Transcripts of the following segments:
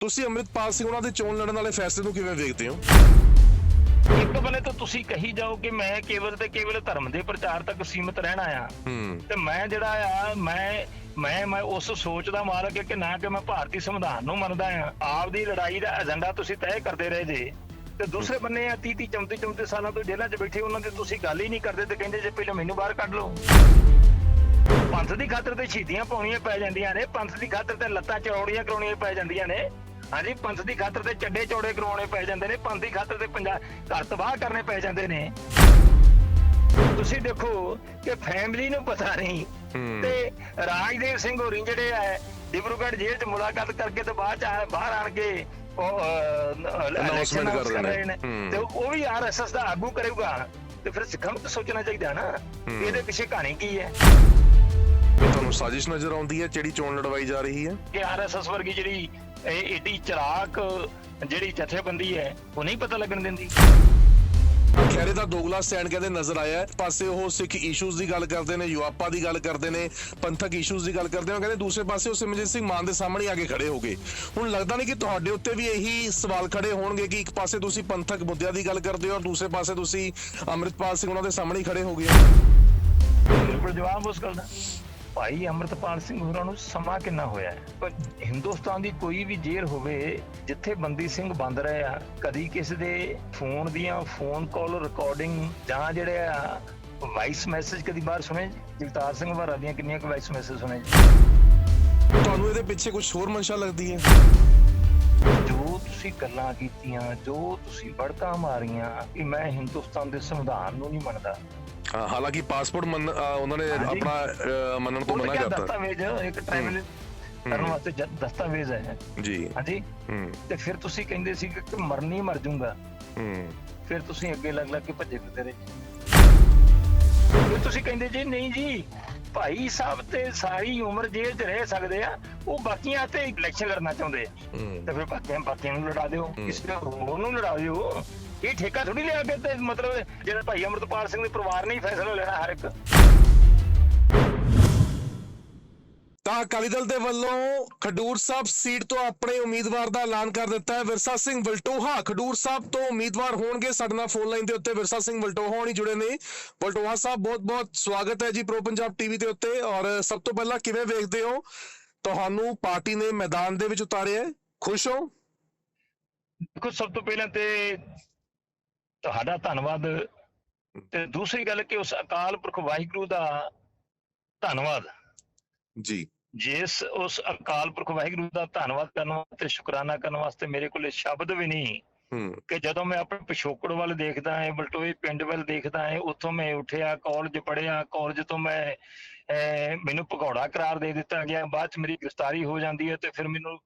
ਤੁਸੀਂ ਅੰਮ੍ਰਿਤਪਾਲ ਸਿੰਘ ਉਹਨਾਂ ਦੇ ਚੋਣ ਲੜਨ ਵਾਲੇ ਫੈਸਲੇ ਨੂੰ ਕਿਵੇਂ ਵੇਖਦੇ ਹੋ? ਇੱਕ ਬੰਨੇ ਤਾਂ ਤੁਸੀਂ ਕਹੀ ਜਾਓ ਕਿ ਮੈਂ ਕੇਵਲ ਤੇ ਕੇਵਲ ਧਰਮ ਦੇ ਪ੍ਰਚਾਰ ਤੱਕ ਸੀਮਿਤ ਰਹਿਣਾ ਆ। ਤੇ ਮੈਂ ਜਿਹੜਾ ਆ ਮੈਂ ਮੈਂ ਮੈਂ ਉਸ ਸੋਚ ਦਾ ਮਾਲਕ ਹੈ ਕਿ ਨਾ ਕਿ ਮੈਂ ਭਾਰਤੀ ਸੰਵਿਧਾਨ ਨੂੰ ਮੰਨਦਾ ਆ। ਆਪਦੀ ਲੜਾਈ ਦਾ ਏਜੰਡਾ ਤੁਸੀਂ ਤੈਅ ਕਰਦੇ ਰਹੇ ਜੇ। ਤੇ ਦੂਸਰੇ ਬੰਨੇ ਆ 30 30 34 34 ਸਾਲਾਂ ਤੋਂ ਜੇਲ੍ਹਾਂ 'ਚ ਬੈਠੇ ਉਹਨਾਂ ਦੇ ਤੁਸੀਂ ਗੱਲ ਹੀ ਨਹੀਂ ਕਰਦੇ ਤੇ ਕਹਿੰਦੇ ਜੇ ਪਹਿਲਾਂ ਮੈਨੂੰ ਬਾਹਰ ਕੱਢ ਲਓ। ਪੰਥ ਦੀ ਖਾਤਰ ਤੇ ਸ਼ਹੀਦੀਆਂ ਪਾਉਣੀਆਂ ਪੈ ਜਾਂਦੀਆਂ ਨੇ ਪੰਥ ਦੀ ਖਾਤਰ ਤੇ ਲੱਤਾਂ ਚੌੜੀਆਂ ਕਰਾਉਣੀਆਂ ਪੈ ਜਾਂਦੀਆਂ ਨੇ। ਹਾਂਜੀ ਪੰਥ ਦੀ ਖਾਤਰ ਤੇ ਚੱਡੇ ਚੌੜੇ ਕਰਾਉਣੇ ਪੈ ਜਾਂਦੇ ਨੇ ਪੰਥ ਦੀ ਖਾਤਰ ਤੇ ਪੰਜਾਬ ਘਰ ਤਬਾਹ ਕਰਨੇ ਪੈ ਜਾਂਦੇ ਨੇ। ਤੁਸੀਂ ਦੇਖੋ ਕਿ ਫੈਮਿਲੀ ਨੂੰ ਪਤਾ ਨਹੀਂ। ਤੇ ਰਾਜਦੇਵ ਸਿੰਘ ਹੋਰੀ ਜਿਹੜੇ ਆ ਡਿਬਰੂਗੜ੍ਹ ਜੇਲ੍ਹ 'ਚ ਮੁਲਾਕਾਤ ਕਰਕੇ ਤੇ ਬਾਅਦ ਚ ਬਾਹਰ ਆਣ ਕੇ ਉਹ Announcement ਅਨਾਉਂਸ ਕਰ ਰਹੇ ਨੇ। ਤੇ ਉਹ ਵੀ ਆਰਐਸਐਸ ਦਾ ਆਗੂ ਕਰੇਗਾ। ਤੇ ਫਿਰ ਸਿੱਖਾਂ ਨੂੰ ਸੋਚਣਾ ਚਾਹੀਦਾ ਨਾ ਇਹਦੇ ਪਿੱਛੇ ਕਹਾਣੀ ਕੀ ਹੈ? ਤੁਹਾਨੂੰ ਸਾਜ਼ਿਸ਼ ਨਜ਼ਰ ਆਉਂਦੀ ਹੈ ਜਿਹੜੀ ਚੋਣ ਲੜਵਾਈ ਜਾ ਰਹੀ ਹੈ? ਕਿ ਆਰਐਸਐਸ ਵਰਗੀ ਜਿਹੜੀ ਇਹ ਏਡੀ ਚਲਾਕ ਜਿਹੜੀ ਜਥੇਬੰਦੀ ਹੈ ਉਹ ਨਹੀਂ ਪਤਾ ਲੱਗਣ ਦਿੰਦੀ। ਖੈਰੇ ਦਾ ਦੋਗਲਾ ਸਟੈਂਡ ਕਹਿੰਦੇ ਨਜ਼ਰ ਆਇਆ ਪਾਸੇ ਉਹ ਸਿੱਖ ਇਸ਼ੂਜ਼ ਦੀ ਗੱਲ ਕਰਦੇ ਨੇ ਯੂਆਪਾ ਦੀ ਗੱਲ ਕਰਦੇ ਨੇ ਪੰਥਕ ਇਸ਼ੂਜ਼ ਦੀ ਗੱਲ ਕਰਦੇ ਨੇ। ਕਹਿੰਦੇ ਦੂਸਰੇ ਪਾਸੇ ਉਹ ਸਿਮਰਜੀਤ ਸਿੰਘ ਮਾਨ ਦੇ ਸਾਹਮਣੇ ਆ ਕੇ ਖੜੇ ਹੋ ਗਏ। ਹੁਣ ਲੱਗਦਾ ਨਹੀਂ ਕਿ ਤੁਹਾਡੇ ਉੱਤੇ ਵੀ ਇਹੀ ਸਵਾਲ ਖੜੇ ਹੋਣਗੇ ਕਿ ਇੱਕ ਪਾਸੇ ਤੁਸੀਂ ਪੰਥਕ ਮੁੱਦਿਆਂ ਦੀ ਗੱਲ ਕਰਦੇ ਹੋ ਔਰ ਦੂਸਰੇ ਪਾਸੇ ਤੁਸੀਂ ਅੰਮ੍ਰਿਤਪਾਲ ਸਿੰਘ ਉਹਨਾਂ ਦੇ ਸਾਹਮਣੇ ਖੜੇ ਹੋ ਗਏ ਬਿਲਕੁਲ ਜਵਾਬ ਉਸ ਗੱਲ ਦਾ। ਭਾਈ ਅਮਰਤਪਾਲ ਸਿੰਘ ਹੋਰਾਂ ਨੂੰ ਸਮਾਂ ਕਿੰਨਾ ਹੋਇਆ ਹੈ ਪਰ ਹਿੰਦੁਸਤਾਨ ਦੀ ਕੋਈ ਵੀ ਜੇਲ੍ਹ ਹੋਵੇ ਜਿੱਥੇ ਬੰਦੀ ਸਿੰਘ ਬੰਦ ਰਹੇ ਆ ਕਦੀ ਕਿਸੇ ਦੇ ਫੋਨ ਦੀਆਂ ਫੋਨ ਕਾਲ ਰਿਕਾਰਡਿੰਗ ਜਾਂ ਜਿਹੜੇ ਆ ਵਾਇਸ ਮੈਸੇਜ ਕਦੀ ਬਾਹਰ ਸੁਣੇ? ਜਗਤਾਰ ਸਿੰਘ ਵਾਰਾ ਦੀਆਂ ਕਿੰਨੀਆਂ ਕੁ ਵਾਇਸ ਮੈਸੇਜ ਸੁਣੇ? ਤੁਹਾਨੂੰ ਇਹਦੇ ਪਿੱਛੇ ਕੁਝ ਹੋਰ ਮਨਸ਼ਾ ਲੱਗਦੀ ਹੈ ਜੋ ਤੁਸੀਂ ਗੱਲਾਂ ਕੀਤੀਆਂ ਜੋ ਤੁਸੀਂ ਬੜਕਾਂ ਮਾਰੀਆਂ ਕਿ ਮੈਂ ਹਿੰਦੁਸਤਾਨ ਦੇ ਸੰਵਿਧਾਨ ਨੂੰ ਨਹੀਂ ਮੰਨਦਾ ਹਾਲਾਂਕਿ ਪਾਸਪੋਰਟ ਉਹਨਾਂ ਨੇ। ਆਪਣਾ ਮੰਨਣ ਤੋਂ ਮਨਾ ਕਰਤਾ। ਦਸਤਾਵੇਜ਼ ਇੱਕ ਟਰੈਵਲ ਕਰਨ ਵਾਸਤੇ ਦਸਤਾਵੇਜ਼ ਹੈ ਜੀ। ਹਾਂਜੀ? ਤੇ ਫਿਰ ਤੁਸੀਂ ਕਹਿੰਦੇ ਸੀ ਕਿ ਮਰਨੀ ਮਰ ਜਾਊਂਗਾ ਹੂੰ। ਫਿਰ ਤੁਸੀਂ ਅੱਗੇ ਲੱਗ ਲੱਗ ਕੇ ਭੱਜੇ ਫਿਰਦੇ ਰਹੇ? ਤੁਸੀਂ ਕਹਿੰਦੇ ਜੀ ਨਹੀਂ ਜੀ ਭਾਈ ਸਾਹਿਬ ਤੇ ਸਾਰੀ ਉਮਰ ਜੇਲ੍ਹ 'ਚ ਰਹਿ ਸਕਦੇ ਆ ਉਹ ਬਾਕੀਆਂ ਤੇ ਇਲੈਕਸ਼ਨ ਲੜਨਾ ਚਾਹੁੰਦੇ ਆ। ਤੇ ਫਿਰ ਬਾਕੀਆਂ ਬਾਕੀਆਂ ਨੂੰ ਲੜਾ ਦਿਓ। ਕਿਸੇ ਹੋਰ ਨੂੰ ਲੜਾ ਦਿਓ। ਇਹ ਠੇਕਾ ਥੋੜੀ ਲਿਆ ਕੇ ਤੇ ਮਤਲਬ ਜਿਹੜਾ ਭਾਈ ਅਮਰਤਪਾਲ ਸਿੰਘ ਦੇ ਪਰਿਵਾਰ ਨੇ ਹੀ ਫੈਸਲਾ ਲੈਣਾ ਹਰ ਇੱਕ। ਤਾਂ ਅਕਾਲੀ ਦਲ ਦੇ ਵੱਲੋਂ ਖਡੂਰ ਸਾਹਿਬ ਸੀਟ ਤੋਂ ਆਪਣੇ ਉਮੀਦਵਾਰ ਦਾ ਐਲਾਨ ਕਰ ਦਿੱਤਾ ਹੈ। ਵਿਰਸਾ ਸਿੰਘ ਵਲਟੋਹਾ ਖਡੂਰ ਸਾਹਿਬ ਤੋਂ ਉਮੀਦਵਾਰ ਹੋਣਗੇ। ਸਾਡੇ ਨਾਲ ਫੋਨ ਲਾਈਨ ਦੇ ਉੱਤੇ ਵਿਰਸਾ ਸਿੰਘ ਵਲਟੋਹਾ ਹੋਣੀ ਜੁੜੇ ਨੇ। ਵਲਟੋਹਾ ਸਾਹਿਬ ਬਹੁਤ-ਬਹੁਤ ਸਵਾਗਤ ਹੈ ਜੀ ਪ੍ਰੋ ਪੰਜਾਬ ਟੀਵੀ ਦੇ ਉੱਤੇ। ਔਰ ਸਭ ਤੋਂ ਪਹਿਲਾਂ ਕਿਵੇਂ ਵੇਖਦੇ ਹੋ? ਤੁਹਾਨੂੰ ਪਾਰਟੀ ਨੇ ਮੈਦਾਨ ਦੇ ਵਿੱਚ ਉਤਾਰਿਆ ਖੁਸ਼ ਹੋ? ਦੇਖੋ ਸਭ ਤੋਂ ਪਹਿਲਾਂ ਤੇ ਤੁਹਾਡਾ ਧੰਨਵਾਦ। ਤੇ ਦੂਸਰੀ ਗੱਲ ਕਿ ਉਸ ਅਕਾਲ ਪੁਰਖ ਵਾਹਿਗੁਰੂ ਦਾ ਧੰਨਵਾਦ। ਜੀ। ਜਿਸ ਉਸ ਅਕਾਲ ਪੁਰਖ ਵਾਹਿਗੁਰੂ ਦਾ ਧੰਨਵਾਦ ਕਰਨ ਵਾਸਤੇ ਸ਼ੁਕਰਾਨਾ ਕਰਨ ਵਾਸਤੇ ਮੇਰੇ ਕੋਲੇ ਸ਼ਬਦ ਵੀ ਨਹੀਂ ਕਿ ਜਦੋਂ ਮੈਂ ਆਪਣੇ ਪਿਛੋਕੜ ਵੱਲ ਦੇਖਦਾ ਹਾਂ ਬਲਟੋਏ ਪਿੰਡ ਵੱਲ ਦੇਖਦਾ ਹਾਂ ਉੱਥੋਂ ਮੈਂ ਉੱਠਿਆ ਕਾਲਜ ਪੜ੍ਹਿਆ ਕਾਲਜ ਤੋਂ ਮੈਂ ਮੈਨੂੰ ਭਗੌੜਾ ਕਰਾਰ ਦੇ ਦਿੱਤਾ ਗਿਆ ਬਾਅਦ ਚ ਮੇਰੀ ਗ੍ਰਿਫਤਾਰੀ ਹੋ ਜਾਂਦੀ ਹੈ ਤੇ ਫਿਰ ਮੈਨੂੰ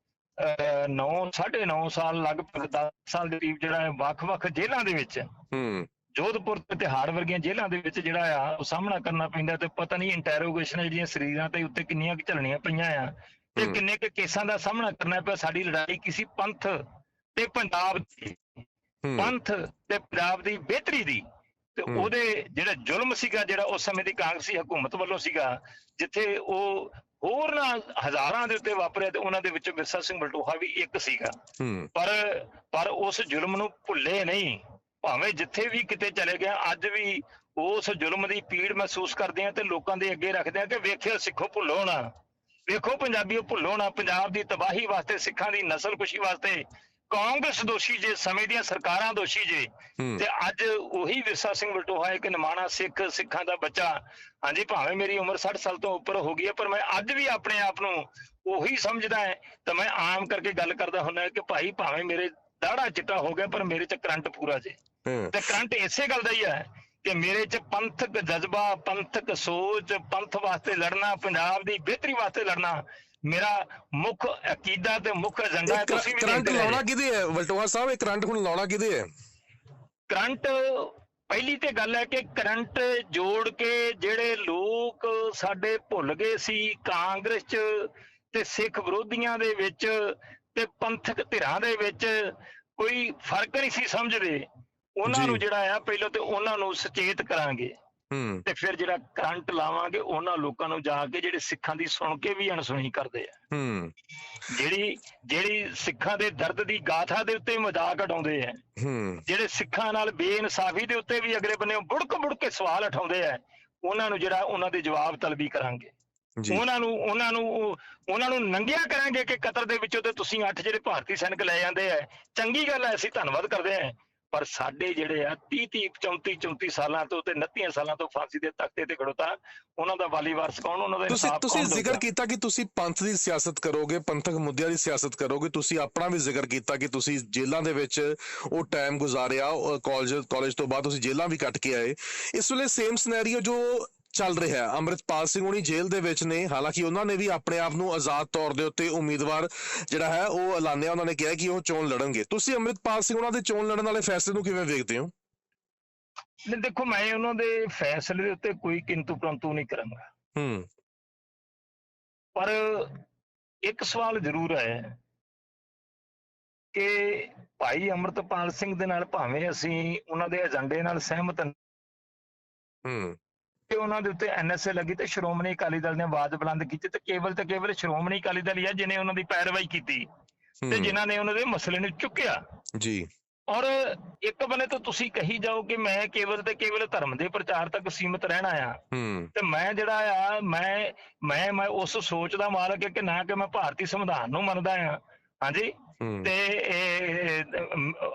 9 9.5 ਸਾਲ ਲਗਭਗ 10 ਸਾਲ ਦੇ ਕਰੀਬ ਜਿਹੜਾ ਹੈ ਵੱਖ-ਵੱਖ ਜੇਲ੍ਹਾਂ ਦੇ ਵਿੱਚ ਹੂੰ ਜੋਧਪੁਰ ਤੇ ਤਿਹਾੜ ਵਰਗੀਆਂ ਜੇਲ੍ਹਾਂ ਦੇ ਵਿੱਚ ਜਿਹੜਾ ਆ ਉਹ ਸਾਹਮਣਾ ਕਰਨਾ ਪੈਂਦਾ ਤੇ ਪਤਾ ਨਹੀਂ ਇੰਟਰੋਗੇਸ਼ਨ ਜਿਹੜੀਆਂ ਸਰੀਰਾਂ ਤੇ ਉੱਤੇ ਕਿੰਨੀਆਂ ਕੁ ਝੱਲਣੀਆਂ ਪਈਆਂ ਆ ਤੇ। ਕਿੰਨੇ ਕੁ ਕੇਸਾਂ ਦਾ ਸਾਹਮਣਾ ਕਰਨਾ ਪਿਆ ਸਾਡੀ ਲੜਾਈ ਕਿਸੇ ਪੰਥ ਤੇ ਪੰਜਾਬ ਦੀ ਪੰਥ ਤੇ ਪੰਜਾਬ ਦੀ ਬਿਹਤਰੀ ਦੀ ਤੇ। ਉਹਦੇ ਜਿਹੜਾ ਜ਼ੁਲਮ ਸੀਗਾ ਜਿਹੜਾ ਉਸ ਸਮੇਂ ਦੀ ਕਾਂਗਰਸੀ ਹਕੂਮਤ ਵੱਲੋਂ ਸੀਗਾ ਜਿੱਥੇ ਉਹ ਹੋਰ ਨਾ ਹਜ਼ਾਰਾਂ ਦੇ ਉੱਤੇ ਵਾਪਰਿਆ ਤੇ ਉਹਨਾਂ ਦੇ ਵਿੱਚ ਵਿਰਸਾ ਸਿੰਘ ਬਲਟੋਹਾ ਵੀ ਇੱਕ ਸੀਗਾ। ਪਰ ਪਰ ਉਸ ਜ਼ੁਲਮ ਨੂੰ ਭੁੱਲੇ ਨਹੀਂ। ਭਾਵੇਂ ਜਿੱਥੇ ਵੀ ਕਿਤੇ ਚਲੇ ਗਿਆ ਅੱਜ ਵੀ ਉਸ ਜ਼ੁਲਮ ਦੀ ਪੀੜ ਮਹਿਸੂਸ ਕਰਦੇ ਆ ਤੇ ਲੋਕਾਂ ਦੇ ਅੱਗੇ ਰੱਖਦੇ ਆ ਕਿ ਵੇਖਿਓ ਸਿੱਖੋ ਭੁੱਲੋ ਨਾ। ਵੇਖੋ ਪੰਜਾਬੀਓ ਭੁੱਲੋ ਨਾ। ਪੰਜਾਬ ਦੀ ਤਬਾਹੀ ਵਾਸਤੇ ਸਿੱਖਾਂ ਦੀ ਨਸਲਕੁਸ਼ੀ ਵਾਸਤੇ ਕਾਂਗਰਸ ਦੋਸ਼ੀ ਜੇ ਸਮੇਂ ਦੀਆਂ ਸਰਕਾਰਾਂ ਦੋਸ਼ੀ ਜੇ ਤੇ ਅੱਜ ਉਹੀ ਵਿਰਸਾ ਸਿੰਘ ਬਲਟੋਹਾ ਇੱਕ ਨਿਮਾਣਾ ਸਿੱਖ ਸਿੱਖਾਂ ਦਾ ਬੱਚਾ। ਹਾਂਜੀ ਭਾਵੇਂ ਮੇਰੀ ਉਮਰ 60 ਸਾਲ ਤੋਂ ਉੱਪਰ ਹੋ ਗਈ ਹੈ ਪਰ ਮੈਂ ਅੱਜ ਵੀ ਆਪਣੇ ਆਪ ਨੂੰ ਉਹੀ ਸਮਝਦਾ ਹੈ। ਤਾਂ ਮੈਂ ਆਮ ਕਰਕੇ ਗੱਲ ਕਰਦਾ ਹੁੰਦਾ ਕਿ ਭਾਈ ਭਾਵੇਂ ਮੇਰੇ ਦਾੜਾ ਚਿੱਟਾ ਹੋ ਗਿਆ ਪਰ ਮੇਰੇ ਚ ਕਰੰਟ ਪੂਰਾ ਜੇ। ਤੇ ਕਰੰਟ ਇਸੇ ਗੱਲ ਦਾ ਹੀ ਹੈ ਕਿ ਮੇਰੇ ਚ ਪੰਥਕ ਜਜ਼ਬਾ ਪੰਥਕ ਸੋਚ ਪੰਥ ਵਾਸਤੇ ਲੜਨਾ ਪੰਜਾਬ ਦੀ ਬਿਹਤਰੀ ਵਾਸਤੇ ਲੜਨਾ ਮੇਰਾ ਮੁੱਖ ਅਕੀਦਾ ਤੇ ਮੁੱਖ ਏਜੰਡਾ ਹੈ ਤੁਸੀਂ ਵੀ ਕਰੰਟ ਲਾਉਣਾ ਕਿਹਦੇ ਹੈ? ਵਲਟੋਹਾ ਸਾਹਿਬ ਇਹ ਕਰੰਟ ਹੁਣ ਲਾਉਣਾ ਕਿਹਦੇ ਹੈ? ਕਰੰਟ ਪਹਿਲੀ ਤੇ ਗੱਲ ਹੈ ਕਿ ਕਰੰਟ ਜੋੜ ਕੇ ਜਿਹੜੇ ਲੋਕ ਸਾਡੇ ਭੁੱਲ ਗਏ ਸੀ ਕਾਂਗਰਸ ਚ ਤੇ ਸਿੱਖ ਵਿਰੋਧੀਆਂ ਦੇ ਵਿੱਚ ਤੇ ਪੰਥਕ ਧਿਰਾਂ ਦੇ ਵਿੱਚ ਕੋਈ ਫ਼ਰਕ ਨਹੀਂ ਸੀ ਸਮਝਦੇ। ਉਹਨਾਂ। ਨੂੰ ਜਿਹੜਾ ਆ ਪਹਿਲਾਂ ਤੇ ਉਹਨਾਂ ਨੂੰ ਸੁਚੇਤ ਕਰਾਂਗੇ। ਤੇ ਫਿਰ ਜਿਹੜਾ ਕਰੰਟ ਲਾਵਾਂਗੇ ਉਹਨਾਂ ਲੋਕਾਂ ਨੂੰ ਜਾ ਕੇ ਜਿਹੜੇ ਸਿੱਖਾਂ ਦੀ ਸੁਣ ਕੇ ਵੀ ਅਣਸੁਣੀ ਕਰਦੇ ਆ। ਹੂੰ। ਜਿਹੜੀ ਜਿਹੜੀ ਸਿੱਖਾਂ ਦੇ ਦਰਦ ਦੀ ਗਾਥਾ ਦੇ ਉੱਤੇ ਮਜ਼ਾਕ ਉਡਾਉਂਦੇ ਆ ਹੂੰ। ਜਿਹੜੇ ਸਿੱਖਾਂ ਨਾਲ ਬੇਇਨਸਾਫੀ ਦੇ ਉੱਤੇ ਵੀ ਅਗਲੇ ਬੰਨੇ ਬੁੜਕ ਬੁੜਕ ਕੇ ਸਵਾਲ ਉਠਾਉਂਦੇ ਆ ਉਹਨਾਂ ਨੂੰ ਜਿਹੜਾ ਉਹਨਾਂ ਦੇ ਜਵਾਬ ਤਲਬੀ ਕਰਾਂਗੇ। ਉਹਨਾਂ ਨੂੰ ਉਹਨਾਂ ਨੂੰ ਉਹ- ਉਹਨਾਂ ਨੂੰ ਨੰਗਿਆ ਕਰਾਂਗੇ ਕਿ ਕਤਰ ਦੇ ਵਿੱਚੋਂ ਤੇ ਤੁਸੀਂ ਅੱਠ ਜਿਹੜੇ ਭਾਰਤੀ ਸੈਨਿਕ ਲੈ ਜਾਂਦੇ ਆ। ਚੰਗੀ ਗੱਲ ਹੈ ਅਸੀਂ ਧੰਨਵਾਦ ਕਰਦੇ ਆ। ਪਰ ਸਾਡੇ ਜਿਹੜੇ ਆ 30 30 34 34 ਸਾਲਾਂ ਤੋਂ ਤੇ 29 ਸਾਲਾਂ ਤੋਂ ਫਾਂਸੀ ਦੇ ਤਖਤੇ ਤੇ ਖੜੋਤਾ ਉਹਨਾਂ ਦਾ ਵਾਲੀ ਵਾਰਸ ਕੌਣ ਉਹਨਾਂ ਦਾ ਤੁਸੀਂ ਤੁਸੀਂ ਜ਼ਿਕਰ? ਕੀਤਾ ਕਿ ਤੁਸੀਂ ਪੰਥ ਦੀ ਸਿਆਸਤ ਕਰੋਗੇ ਪੰਥਕ ਮੁੱਦਿਆਂ ਦੀ ਸਿਆਸਤ ਕਰੋਗੇ ਤੁਸੀਂ ਆਪਣਾ ਵੀ ਜ਼ਿਕਰ ਕੀਤਾ ਕਿ ਤੁਸੀਂ ਜੇਲ੍ਹਾਂ ਦੇ ਵਿੱਚ ਉਹ ਟਾਈਮ ਗੁਜ਼ਾਰਿਆ ਕਾਲਜ ਕਾਲਜ ਤੋਂ ਬਾਅਦ ਤੁਸੀਂ ਜੇਲ੍ਹਾਂ ਵੀ ਕੱਟ ਕੇ ਆਏ ਇਸ ਵੇਲੇ ਸੇਮ ਸਿਨੈਰੀਓ ਜੋ ਚੱਲ ਰਿਹਾ ਹੈ। ਅੰਮ੍ਰਿਤਪਾਲ ਸਿੰਘ ਹੁਣੀ ਜੇਲ੍ਹ ਦੇ ਵਿੱਚ ਨੇ। ਹਾਲਾਂਕਿ ਉਹਨਾਂ ਨੇ ਵੀ ਆਪਣੇ ਆਪ ਨੂੰ ਆਜ਼ਾਦ ਤੌਰ ਦੇ ਉੱਤੇ ਉਮੀਦਵਾਰ ਜਿਹੜਾ ਹੈ ਉਹ ਐਲਾਨਿਆ। ਉਹਨਾਂ ਨੇ ਕਿਹਾ ਕਿ ਉਹ ਚੋਣ ਲੜਨਗੇ। ਤੁਸੀਂ ਅੰਮ੍ਰਿਤਪਾਲ ਸਿੰਘ ਉਹਨਾਂ ਦੇ ਚੋਣ ਲੜਨ ਵਾਲੇ ਫੈਸਲੇ ਨੂੰ ਕਿਵੇਂ ਵੇਖਦੇ ਹੋ? ਨਹੀਂ ਦੇਖੋ ਮੈਂ ਉਹਨਾਂ ਦੇ ਫੈਸਲੇ ਦੇ ਉੱਤੇ ਕੋਈ ਕਿੰਤੂ ਪ੍ਰੰਤੂ ਨਹੀਂ ਕਰਾਂਗਾ। ਹੂੰ। ਪਰ ਇੱਕ ਸਵਾਲ ਜ਼ਰੂਰ ਹੈ ਕਿ ਭਾਈ ਅਮਰਤਪਾਲ ਸਿੰਘ ਦੇ ਨਾਲ ਭਾਵੇਂ ਅਸੀਂ ਉਹਨਾਂ ਦੇ ਏਜੰਡੇ ਨਾਲ ਸਹਿਮਤ ਹਾਂ। ਕਿ ਉਹਨਾਂ ਦੇ ਉੱਤੇ ਐਨਐਸਏ ਲੱਗੀ ਤੇ ਸ਼੍ਰੋਮਣੀ ਅਕਾਲੀ ਦਲ ਨੇ ਆਵਾਜ਼ ਬੁਲੰਦ ਕੀਤੀ ਤੇ ਕੇਵਲ ਤੇ ਕੇਵਲ ਸ਼੍ਰੋਮਣੀ ਅਕਾਲੀ ਦਲ ਹੀ ਹੈ ਜਿਨੇ ਉਹਨਾਂ ਦੀ ਪੈਰਵਾਈ ਕੀਤੀ। ਤੇ ਜਿਨ੍ਹਾਂ ਨੇ ਉਹਨਾਂ ਦੇ ਮਸਲੇ ਨੂੰ ਚੁੱਕਿਆ। ਜੀ। ਔਰ ਇੱਕ ਬੰਨੇ ਤੋਂ ਤੁਸੀਂ ਕਹੀ ਜਾਓ ਕਿ ਮੈਂ ਕੇਵਲ ਤੇ ਕੇਵਲ ਧਰਮ ਦੇ ਪ੍ਰਚਾਰ ਤੱਕ ਸੀਮਿਤ ਰਹਿਣਾ ਆ। ਤੇ ਮੈਂ ਜਿਹੜਾ ਆ ਮੈਂ ਮੈਂ ਮੈਂ ਉਸ ਸੋਚ ਦਾ ਮਾਲਕ ਕਿ ਨਾ ਕਿ ਮੈਂ ਭਾਰਤੀ ਸੰਵਿਧਾਨ ਨੂੰ ਮੰਨਦਾ ਆ। ਹਾਂਜੀ? ਤੇ